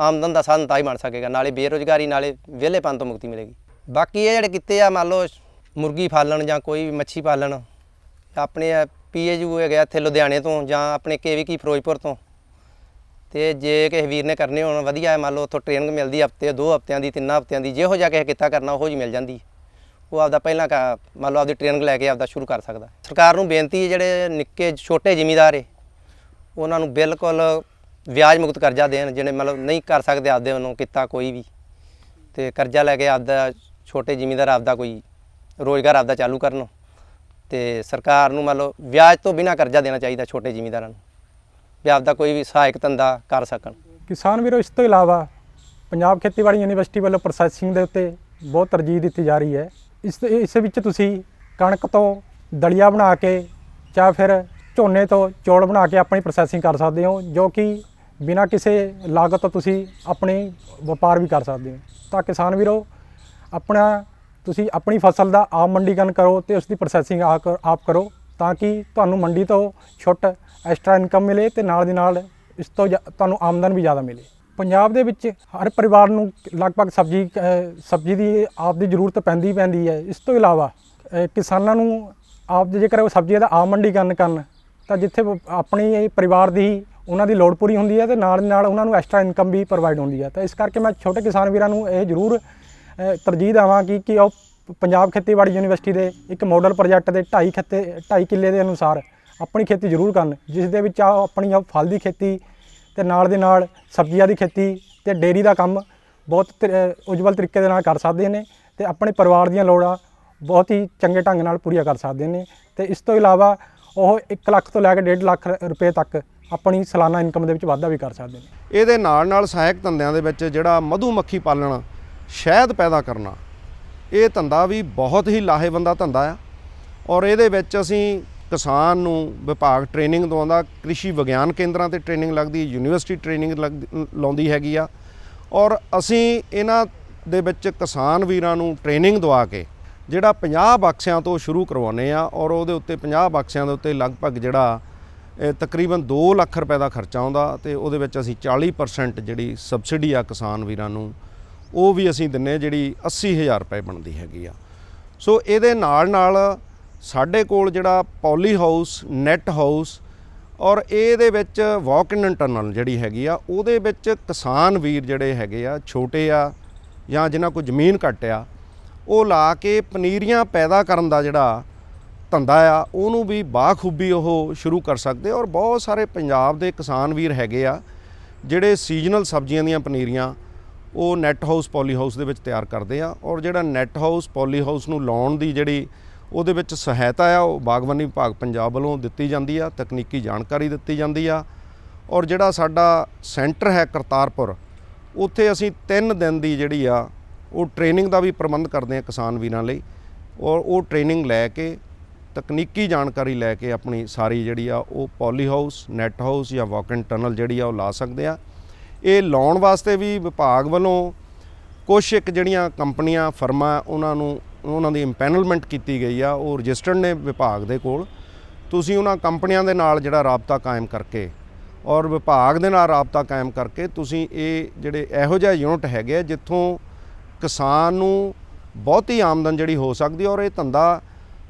ਆਮਦਨ ਦਾ ਸਾਧਨ ਤਾਂ ਹੀ ਬਣ ਸਕੇਗਾ, ਨਾਲੇ ਬੇਰੁਜ਼ਗਾਰੀ, ਨਾਲੇ ਵਿਹਲੇਪਨ ਤੋਂ ਮੁਕਤੀ ਮਿਲੇਗੀ। ਬਾਕੀ ਇਹ ਜਿਹੜੇ ਕਿੱਤੇ ਆ, ਮੰਨ ਲਓ ਮੁਰਗੀ ਪਾਲਣ ਜਾਂ ਕੋਈ ਵੀ ਮੱਛੀ ਪਾਲਣ, ਆਪਣੇ ਪੀਏਯੂ ਹੈਗਾ ਇੱਥੇ ਲੁਧਿਆਣੇ ਤੋਂ ਜਾਂ ਆਪਣੇ ਕੇਵੀਕੀ ਫਿਰੋਜ਼ਪੁਰ ਤੋਂ। ਤੇ ਜੇ ਕਿਸੇ ਵੀਰ ਨੇ ਕਰਨੇ ਹੋਣ, ਵਧੀਆ ਹੈ, ਮੰਨ ਲਓ ਉੱਥੋਂ ਟ੍ਰੇਨਿੰਗ ਮਿਲਦੀ ਹਫ਼ਤੇ, ਦੋ ਹਫਤਿਆਂ ਦੀ, ਤਿੰਨ ਹਫਤਿਆਂ ਦੀ, ਜਿਹੋ ਜਿਹਾ ਕਿਸੇ ਕਿੱਤਾ ਕਰਨਾ, ਉਹੋ ਜੀ ਮਿਲ ਜਾਂਦੀ। ਉਹ ਆਪਦਾ ਪਹਿਲਾਂ ਕਾ- ਮੰਨ ਲਓ ਆਪਦੀ ਟ੍ਰੇਨਿੰਗ ਲੈ ਕੇ ਆਪਦਾ ਸ਼ੁਰੂ ਕਰ ਸਕਦਾ। ਸਰਕਾਰ ਨੂੰ ਬੇਨਤੀ ਹੈ, ਜਿਹੜੇ ਨਿੱਕੇ, ਛੋਟੇ ਜ਼ਿਮੀਦਾਰ ਏ ਉਹਨਾਂ ਨੂੰ ਬਿਲਕੁਲ ਵਿਆਜ ਮੁਕਤ ਕਰਜ਼ਾ ਦੇਣ ਜਿਹੜੇ ਮਤਲਬ ਨਹੀਂ ਕਰ ਸਕਦੇ ਆਪਦੇ ਵੱਲੋਂ ਕਿੱਤਾ ਕੋਈ ਵੀ। ਤੇ ਕਰਜ਼ਾ ਲੈ ਕੇ ਆਪਦਾ ਛੋਟੇ ਜ਼ਿਮੀਦਾਰ ਆਪਦਾ ਕੋਈ ਰੋਜ਼ਗਾਰ ਆਪਦਾ ਚਾਲੂ ਕਰਨ ਤੇ ਸਰਕਾਰ ਨੂੰ ਮੰਨ ਲਓ ਵਿਆਜ ਤੋਂ ਬਿਨਾਂ ਕਰਜ਼ਾ ਦੇਣਾ ਚਾਹੀਦਾ ਛੋਟੇ ਜ਼ਿਮੀਂਦਾਰਾਂ ਨੂੰ। ਵੀ ਆਪਦਾ ਕੋਈ ਵੀ ਸਹਾਇਕ ਧੰਦਾ ਕਰ ਸਕਣ। ਕਿਸਾਨ ਵੀਰੋ, ਇਸ ਤੋਂ ਇਲਾਵਾ ਪੰਜਾਬ ਖੇਤੀਬਾੜੀ ਯੂਨੀਵਰਸਿਟੀ ਵੱਲੋਂ ਪ੍ਰੋਸੈਸਿੰਗ ਦੇ ਉੱਤੇ ਬਹੁਤ ਤਰਜੀਹ ਦਿੱਤੀ ਜਾ ਰਹੀ ਹੈ। ਇਸ ਇਸ ਵਿੱਚ ਤੁਸੀਂ ਕਣਕ ਤੋਂ ਦਲੀਆ ਬਣਾ ਕੇ ਜਾਂ ਫਿਰ ਝੋਨੇ ਤੋਂ ਚੌਲ ਬਣਾ ਕੇ ਆਪਣੀ ਪ੍ਰੋਸੈਸਿੰਗ ਕਰ ਸਕਦੇ ਹੋ, ਜੋ ਕਿ ਬਿਨਾਂ ਕਿਸੇ ਲਾਗਤ ਤੋਂ ਤੁਸੀਂ ਆਪਣੀ ਵਪਾਰ ਵੀ ਕਰ ਸਕਦੇ ਹੋ। ਤਾਂ ਕਿਸਾਨ ਵੀਰੋ, ਆਪਣਾ ਤੁਸੀਂ ਆਪਣੀ ਫਸਲ ਦਾ ਆਪ ਮੰਡੀਕਰਨ ਕਰੋ ਤੇ ਉਸ ਦੀ ਪ੍ਰੋਸੈਸਿੰਗ ਆਪ ਕਰੋ ਤਾਂ ਕਿ ਤੁਹਾਨੂੰ ਮੰਡੀ ਤੋਂ ਛੁੱਟ ਐਕਸਟਰਾ ਇਨਕਮ ਮਿਲੇ ਤੇ ਨਾਲ ਦੀ ਨਾਲ ਇਸ ਤੋਂ ਜ਼ਿਆ- ਤੁਹਾਨੂੰ ਆਮਦਨ ਵੀ ਜ਼ਿਆਦਾ ਮਿਲੇ। ਪੰਜਾਬ ਦੇ ਵਿੱਚ ਹਰ ਪਰਿਵਾਰ ਨੂੰ ਲਗਭਗ ਸਬਜ਼ੀ ਸਬਜ਼ੀ ਦੀ ਆਪ ਦੀ ਜ਼ਰੂਰਤ ਪੈਂਦੀ ਪੈਂਦੀ ਹੈ। ਇਸ ਤੋਂ ਇਲਾਵਾ ਕਿਸਾਨਾਂ ਨੂੰ ਆਪ ਦੇ ਜੇਕਰ ਉਹ ਸਬਜ਼ੀਆਂ ਦਾ ਆਮ ਮੰਡੀਕਰਨ ਕਰਨ, ਤਾਂ ਜਿੱਥੇ ਆਪਣੀ ਇਹ ਪਰਿਵਾਰ ਦੀ ਉਹਨਾਂ ਦੀ ਲੋੜ ਪੂਰੀ ਹੁੰਦੀ ਹੈ ਤੇ ਨਾਲ ਦੀ ਨਾਲ ਉਹਨਾਂ ਨੂੰ ਐਕਸਟਰਾ ਇਨਕਮ ਵੀ ਪ੍ਰੋਵਾਈਡ ਹੁੰਦੀ ਹੈ। ਤਾਂ ਇਸ ਕਰਕੇ ਮੈਂ ਛੋਟੇ ਕਿਸਾਨ ਵੀਰਾਂ ਨੂੰ ਇਹ ਜ਼ਰੂਰ ਤਰਜੀਹ ਦੇਵਾਂ ਕਿ ਉਹ ਪੰਜਾਬ ਖੇਤੀਬਾੜੀ ਯੂਨੀਵਰਸਿਟੀ ਦੇ ਇੱਕ ਮਾਡਲ ਪ੍ਰੋਜੈਕਟ ਦੇ 2.5 ਖੱਤੇ 2.5 ਕਿੱਲੇ ਦੇ ਅਨੁਸਾਰ ਆਪਣੀ ਖੇਤੀ ਜ਼ਰੂਰ ਕਰਨ, ਜਿਸ ਦੇ ਵਿੱਚ ਆ ਉਹ ਆਪਣੀ ਫਲ ਦੀ ਖੇਤੀ ਤੇ ਨਾਲ ਦੇ ਨਾਲ ਸਬਜ਼ੀਆਂ ਦੀ ਖੇਤੀ ਤੇ ਡੇਅਰੀ ਦਾ ਕੰਮ ਬਹੁਤ ਉਜਵਲ ਤਰੀਕੇ ਦੇ ਨਾਲ ਕਰ ਸਕਦੇ ਨੇ ਤੇ ਆਪਣੇ ਪਰਿਵਾਰ ਦੀਆਂ ਲੋੜਾਂ ਬਹੁਤ ਹੀ ਚੰਗੇ ਢੰਗ ਨਾਲ ਪੂਰੀਆਂ ਕਰ ਸਕਦੇ ਨੇ ਤੇ ਇਸ ਤੋਂ ਇਲਾਵਾ ਉਹ 1 ਲੱਖ ਤੋਂ ਲੈ ਕੇ 1.5 ਲੱਖ ਰੁਪਏ ਤੱਕ ਆਪਣੀ ਸਾਲਾਨਾ ਇਨਕਮ ਦੇ ਵਿੱਚ ਵਾਧਾ ਵੀ ਕਰ ਸਕਦੇ ਨੇ। ਇਹਦੇ ਨਾਲ ਨਾਲ ਸਹਾਇਕ ਧੰਦਿਆਂ ਦੇ ਵਿੱਚ ਜਿਹੜਾ ਮਧੂ ਮੱਖੀ ਪਾਲਣ ਸ਼ਹਿਦ ਪੈਦਾ ਕਰਨਾ। ਇਹ ਧੰਦਾ ਵੀ ਬਹੁਤ ਹੀ ਲਾਹੇਵੰਦਾ ਧੰਦਾ ਆ। ਔਰ ਇਹਦੇ ਵਿੱਚ ਅਸੀਂ ਕਿਸਾਨ ਨੂੰ ਵਿਭਾਗ ਟ੍ਰੇਨਿੰਗ ਦਵਾਉਂਦਾ ਕ੍ਰਿਸ਼ੀ ਵਿਗਿਆਨ ਕੇਂਦਰਾਂ ਤੇ ਟ੍ਰੇਨਿੰਗ ਲੱਗਦੀ, ਯੂਨੀਵਰਸਿਟੀ ਟ੍ਰੇਨਿੰਗ ਲੱਗਦੀ- ਲਾਉਂਦੀ ਹੈਗੀ ਆ। ਔਰ ਅਸੀਂ ਇਹਨਾਂ ਦੇ ਵਿੱਚ ਕਿਸਾਨ ਵੀਰਾਂ ਨੂੰ ਟ੍ਰੇਨਿੰਗ ਦਵਾ ਕੇ ਜਿਹੜਾ 50 ਬਕਸਿਆਂ ਤੋਂ ਸ਼ੁਰੂ ਕਰਵਾਉਂਦੇ ਆ ਔਰ ਉਹਦੇ ਉੱਤੇ 50 ਬਕਸਿਆਂ ਦੇ ਉੱਤੇ ਲਗਭਗ ਜਿਹੜਾ ਇਹ ਤਕਰੀਬਨ 2 ਲੱਖ ਰੁਪਏ ਦਾ ਖਰਚਾ ਆਉਂਦਾ ਤੇ ਉਹਦੇ ਵਿੱਚ ਅਸੀਂ 40% ਜਿਹੜੀ ਸਬਸਿਡੀ ਆ ਕਿਸਾਨ ਵੀਰਾਂ ਨੂੰ ਉਹ ਵੀ ਅਸੀਂ ਦਿੰਨੇ ਜਿਹੜੀ 80000 ਰੁਪਏ ਬਣਦੀ ਹੈਗੀ ਆ। ਸੋ ਇਹਦੇ ਨਾਲ ਨਾਲ ਸਾਡੇ ਕੋਲ ਜਿਹੜਾ ਪੌਲੀ ਹਾਊਸ, ਨੈਟ ਹਾਊਸ ਔਰ ਇਹਦੇ ਵਿੱਚ ਵਾਕ ਇਨ ਟਨਲ ਜਿਹੜੀ ਹੈਗੀ ਆ, ਉਹਦੇ ਵਿੱਚ ਕਿਸਾਨ ਵੀਰ ਜਿਹੜੇ ਹੈਗੇ ਆ, ਛੋਟੇ ਆ ਜਾਂ ਜਿਨ੍ਹਾਂ ਕੋਲ ਜ਼ਮੀਨ ਘੱਟ ਆ, ਉਹ ਲਾ ਕੇ ਪਨੀਰੀਆਂ ਪੈਦਾ ਕਰਨ ਦਾ ਜਿਹੜਾ ਧੰਦਾ ਆ, ਉਹਨੂੰ ਵੀ ਬਾਖੂਬੀ ਉਹ ਸ਼ੁਰੂ ਕਰ ਸਕਦੇ ਔਰ ਬਹੁਤ ਸਾਰੇ ਪੰਜਾਬ ਦੇ ਕਿਸਾਨ ਵੀਰ ਹੈਗੇ ਆ, ਜਿਹੜੇ ਸੀਜ਼ਨਲ ਸਬਜ਼ੀਆਂ ਦੀਆਂ ਪਨੀਰੀਆਂ ਉਹ ਨੈਟ ਹਾਊਸ ਪੋਲੀ ਹਾਊਸ ਦੇ ਵਿੱਚ ਤਿਆਰ ਕਰਦੇ ਆ ਔਰ ਜਿਹੜਾ ਨੈਟ ਹਾਊਸ ਪੋਲੀ ਹਾਊਸ ਨੂੰ ਲਾਉਣ ਦੀ ਜਿਹੜੀ ਉਹਦੇ ਵਿੱਚ ਸਹਾਇਤਾ ਆ, ਉਹ ਬਾਗਬਾਨੀ ਵਿਭਾਗ ਪੰਜਾਬ ਵੱਲੋਂ ਦਿੱਤੀ ਜਾਂਦੀ ਆ, ਤਕਨੀਕੀ ਜਾਣਕਾਰੀ ਦਿੱਤੀ ਜਾਂਦੀ ਆ ਔਰ ਜਿਹੜਾ ਸਾਡਾ ਸੈਂਟਰ ਹੈ ਕਰਤਾਰਪੁਰ, ਉੱਥੇ ਅਸੀਂ 3 ਦਿਨ ਦੀ ਜਿਹੜੀ ਆ, ਉਹ ਟ੍ਰੇਨਿੰਗ ਦਾ ਵੀ ਪ੍ਰਬੰਧ ਕਰਦੇ ਆ ਕਿਸਾਨ ਵੀਰਾਂ ਲਈ ਔਰ ਉਹ ਟ੍ਰੇਨਿੰਗ ਲੈ ਕੇ, ਤਕਨੀਕੀ ਜਾਣਕਾਰੀ ਲੈ ਕੇ ਆਪਣੀ ਸਾਰੀ ਜਿਹੜੀ ਆ, ਉਹ ਪੋਲੀ ਹਾਊਸ ਨੈਟ ਹਾਊਸ ਜਾਂ ਵਾਕ ਇਨ ਟਨਲ ਜਿਹੜੀ ਆ, ਉਹ ਲਾ ਸਕਦੇ ਆ ਇਹ ਲਾਉਣ ਵਾਸਤੇ ਵੀ ਵਿਭਾਗ ਵੱਲੋਂ ਕੁਛ ਇੱਕ ਜਿਹੜੀਆਂ ਕੰਪਨੀਆਂ, ਫਰਮਾਂ ਉਹਨਾਂ ਨੂੰ, ਉਹਨਾਂ ਦੀ ਇੰਪੈਨਲਮੈਂਟ ਕੀਤੀ ਗਈ ਆ, ਉਹ ਰਜਿਸਟਰਡ ਨੇ ਵਿਭਾਗ ਦੇ ਕੋਲ। ਤੁਸੀਂ ਉਹਨਾਂ ਕੰਪਨੀਆਂ ਦੇ ਨਾਲ ਜਿਹੜਾ ਰਾਬਤਾ ਕਾਇਮ ਕਰਕੇ ਔਰ ਵਿਭਾਗ ਦੇ ਨਾਲ ਰਾਬਤਾ ਕਾਇਮ ਕਰਕੇ ਤੁਸੀਂ ਇਹ ਜਿਹੜੇ ਇਹੋ ਜਿਹੇ ਯੂਨਿਟ ਹੈਗੇ ਆ, ਜਿੱਥੋਂ ਕਿਸਾਨ ਨੂੰ ਬਹੁਤੀ ਆਮਦਨ ਜਿਹੜੀ ਹੋ ਸਕਦੀ ਔਰ ਇਹ ਧੰਦਾ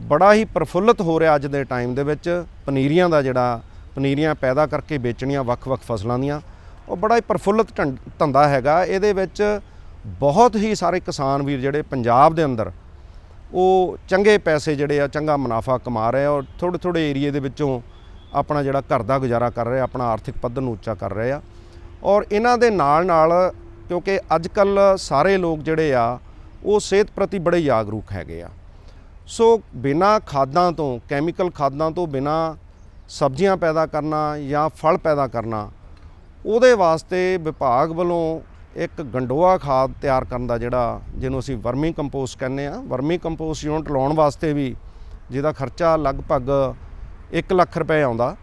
ਬੜਾ ਹੀ ਪ੍ਰਫੁੱਲਤ ਹੋ ਰਿਹਾ ਅੱਜ ਦੇ ਟਾਈਮ ਦੇ ਵਿੱਚ, ਪਨੀਰੀਆਂ ਦਾ ਜਿਹੜਾ, ਪਨੀਰੀਆਂ ਪੈਦਾ ਕਰਕੇ ਵੇਚਣੀਆਂ ਵੱਖ-ਵੱਖ ਫਸਲਾਂ ਦੀਆਂ। ਉਹ ਬੜਾ ਹੀ ਪ੍ਰਫੁੱਲਤ ਢੰ- ਧੰਦਾ ਹੈਗਾ। ਇਹਦੇ ਵਿੱਚ ਬਹੁਤ ਹੀ ਸਾਰੇ ਕਿਸਾਨ ਵੀਰ ਜਿਹੜੇ ਪੰਜਾਬ ਦੇ ਅੰਦਰ, ਉਹ ਚੰਗੇ ਪੈਸੇ ਜਿਹੜੇ ਆ, ਚੰਗਾ ਮੁਨਾਫਾ ਕਮਾ ਰਹੇ ਆ ਔਰ ਥੋੜੇ ਥੋੜੇ ਏਰੀਏ ਦੇ ਵਿੱਚੋਂ ਆਪਣਾ ਜਿਹੜਾ ਘਰ ਦਾ ਗੁਜ਼ਾਰਾ ਕਰ ਰਹੇ ਆ, ਆਪਣਾ ਆਰਥਿਕ ਪੱਧਰ ਨੂੰ ਉੱਚਾ ਕਰ ਰਹੇ ਆ। ਔਰ ਇਹਨਾਂ ਦੇ ਨਾਲ ਨਾਲ ਕਿਉਂਕਿ ਅੱਜ ਕੱਲ ਸਾਰੇ ਲੋਕ ਜਿਹੜੇ ਆ, ਉਹ ਸਿਹਤ ਪ੍ਰਤੀ ਬੜੇ ਜਾਗਰੂਕ ਹੈਗੇ ਆ। ਸੋ ਬਿਨਾ ਖਾਦਾਂ ਤੋਂ, ਕੈਮੀਕਲ ਖਾਦਾਂ ਤੋਂ ਬਿਨਾ ਸਬਜ਼ੀਆਂ ਪੈਦਾ ਕਰਨਾ ਜਾਂ ਫਲ ਪੈਦਾ ਕਰਨਾ ਉਹਦੇ ਵਾਸਤੇ ਵਿਭਾਗ ਵੱਲੋਂ ਇੱਕ ਗੰਡੋਆ ਖਾਦ ਤਿਆਰ ਕਰਨ ਦਾ ਜਿਹੜਾ, ਜਿਹਨੂੰ ਅਸੀਂ ਵਰਮੀ ਕੰਪੋਸਟ ਕਹਿੰਦੇ ਆ ਵਰਮੀ ਕੰਪੋਸਟ ਯੂਨਿਟ ਲਾਉਣ ਵਾਸਤੇ ਵੀ ਜਿਹਦਾ ਖਰਚਾ ਲਗਭਗ 1 ਲੱਖ ਰੁਪਏ ਆਉਂਦਾ।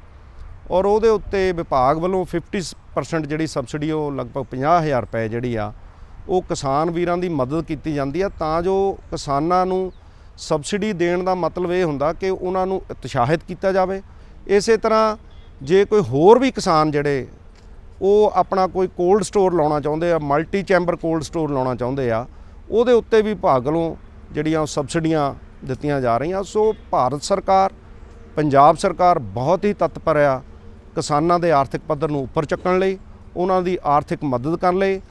ਔਰ ਉਹਦੇ ਉੱਤੇ ਵਿਭਾਗ ਵੱਲੋਂ 50% ਜਿਹੜੀ ਸਬਸਿਡੀ ਉਹ ਲਗਭਗ 50000 ਰੁਪਏ ਜਿਹੜੀ ਆ, ਉਹ ਕਿਸਾਨ ਵੀਰਾਂ ਦੀ ਮਦਦ ਕੀਤੀ ਜਾਂਦੀ ਆ। ਤਾਂ ਜੋ ਕਿਸਾਨਾਂ ਨੂੰ ਸਬਸਿਡੀ ਦੇਣ ਦਾ ਮਤਲਬ ਇਹ ਹੁੰਦਾ ਕਿ ਉਹਨਾਂ ਨੂੰ ਉਤਸ਼ਾਹਿਤ ਕੀਤਾ ਜਾਵੇ। ਇਸੇ ਤਰ੍ਹਾਂ ਜੇ ਕੋਈ ਹੋਰ ਵੀ ਕਿਸਾਨ ਜਿਹੜੇ ਉਹ ਆਪਣਾ ਕੋਈ ਕੋਲਡ ਸਟੋਰ ਲਾਉਣਾ ਚਾਹੁੰਦੇ ਆ ਮਲਟੀ ਚੈਂਬਰ ਕੋਲਡ ਸਟੋਰ ਲਾਉਣਾ ਚਾਹੁੰਦੇ ਆ, ਉਹਦੇ ਉੱਤੇ ਵੀ ਭਾਗ ਵੱਲੋਂ ਜਿਹੜੀਆਂ ਉਹ ਸਬਸਿਡੀਆਂ ਦਿੱਤੀਆਂ ਜਾ ਰਹੀਆਂ। ਸੋ ਭਾਰਤ ਸਰਕਾਰ, ਪੰਜਾਬ ਸਰਕਾਰ ਬਹੁਤ ਹੀ ਤਤਪਰ ਆ ਕਿਸਾਨਾਂ ਦੇ ਆਰਥਿਕ ਪੱਧਰ ਨੂੰ ਉੱਪਰ ਚੱਕਣ ਲਈ, ਉਹਨਾਂ ਦੀ ਆਰਥਿਕ ਮਦਦ ਕਰਨ ਲਈ,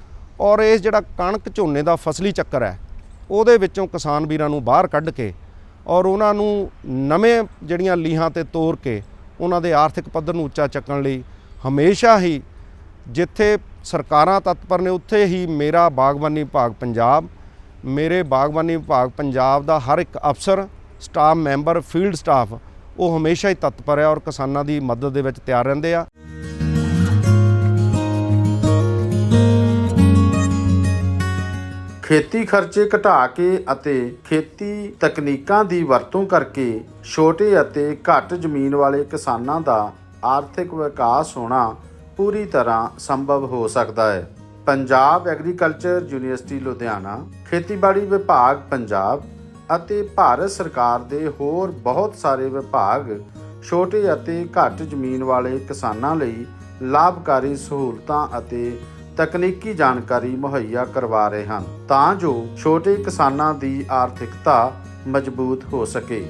ਔਰ ਇਸ ਜਿਹੜਾ ਕਣਕ ਝੋਨੇ ਦਾ ਫਸਲੀ ਚੱਕਰ ਹੈ, ਉਹਦੇ ਵਿੱਚੋਂ ਕਿਸਾਨ ਵੀਰਾਂ ਨੂੰ ਬਾਹਰ ਕੱਢ ਕੇ ਔਰ ਉਹਨਾਂ ਨੂੰ ਨਵੇਂ ਜਿਹੜੀਆਂ ਲੀਹਾਂ ਤੇ ਤੋਰ ਕੇ ਉਹਨਾਂ ਦੇ ਆਰਥਿਕ ਪੱਧਰ ਨੂੰ ਉੱਚਾ ਚੱਕਣ ਲਈ ਹਮੇਸ਼ਾ ਹੀ ਜਿੱਥੇ ਸਰਕਾਰਾਂ ਤਤਪਰ ਨੇ, ਉੱਥੇ ਹੀ ਮੇਰਾ ਬਾਗਬਾਨੀ ਵਿਭਾਗ ਪੰਜਾਬ, ਮੇਰੇ ਬਾਗਬਾਨੀ ਵਿਭਾਗ ਪੰਜਾਬ ਦਾ ਹਰ ਇੱਕ ਅਫਸਰ ਸਟਾਫ ਮੈਂਬਰ ਫੀਲਡ ਸਟਾਫ ਉਹ ਹਮੇਸ਼ਾ ਹੀ ਤਤਪਰ ਹੈ ਔਰ ਕਿਸਾਨਾਂ ਦੀ ਮਦਦ ਦੇ ਵਿੱਚ ਤਿਆਰ ਰਹਿੰਦੇ ਆ। ਖੇਤੀ ਖਰਚੇ ਘਟਾ ਕੇ ਅਤੇ ਖੇਤੀ ਤਕਨੀਕਾਂ ਦੀ ਵਰਤੋਂ ਕਰਕੇ ਛੋਟੇ ਅਤੇ ਘੱਟ ਜ਼ਮੀਨ ਵਾਲੇ ਕਿਸਾਨਾਂ ਦਾ ਆਰਥਿਕ ਵਿਕਾਸ ਹੋਣਾ ਪੂਰੀ ਤਰ੍ਹਾਂ ਸੰਭਵ ਹੋ ਸਕਦਾ ਹੈ। ਪੰਜਾਬ ਐਗਰੀਕਲਚਰ ਯੂਨੀਵਰਸਿਟੀ, ਲੁਧਿਆਣਾ, ਖੇਤੀਬਾੜੀ ਵਿਭਾਗ, ਪੰਜਾਬ ਅਤੇ ਭਾਰਤ ਸਰਕਾਰ ਦੇ ਹੋਰ ਬਹੁਤ ਸਾਰੇ ਵਿਭਾਗ ਛੋਟੇ ਅਤੇ ਘੱਟ ਜ਼ਮੀਨ ਵਾਲੇ ਕਿਸਾਨਾਂ ਲਈ ਲਾਭਕਾਰੀ ਸਹੂਲਤਾਂ ਅਤੇ ਤਕਨੀਕੀ ਜਾਣਕਾਰੀ ਮੁਹੱਈਆ ਕਰਵਾ ਰਹੇ ਹਨ, ਤਾਂ ਜੋ ਛੋਟੇ ਕਿਸਾਨਾਂ ਦੀ ਆਰਥਿਕਤਾ ਮਜ਼ਬੂਤ ਹੋ ਸਕੇ।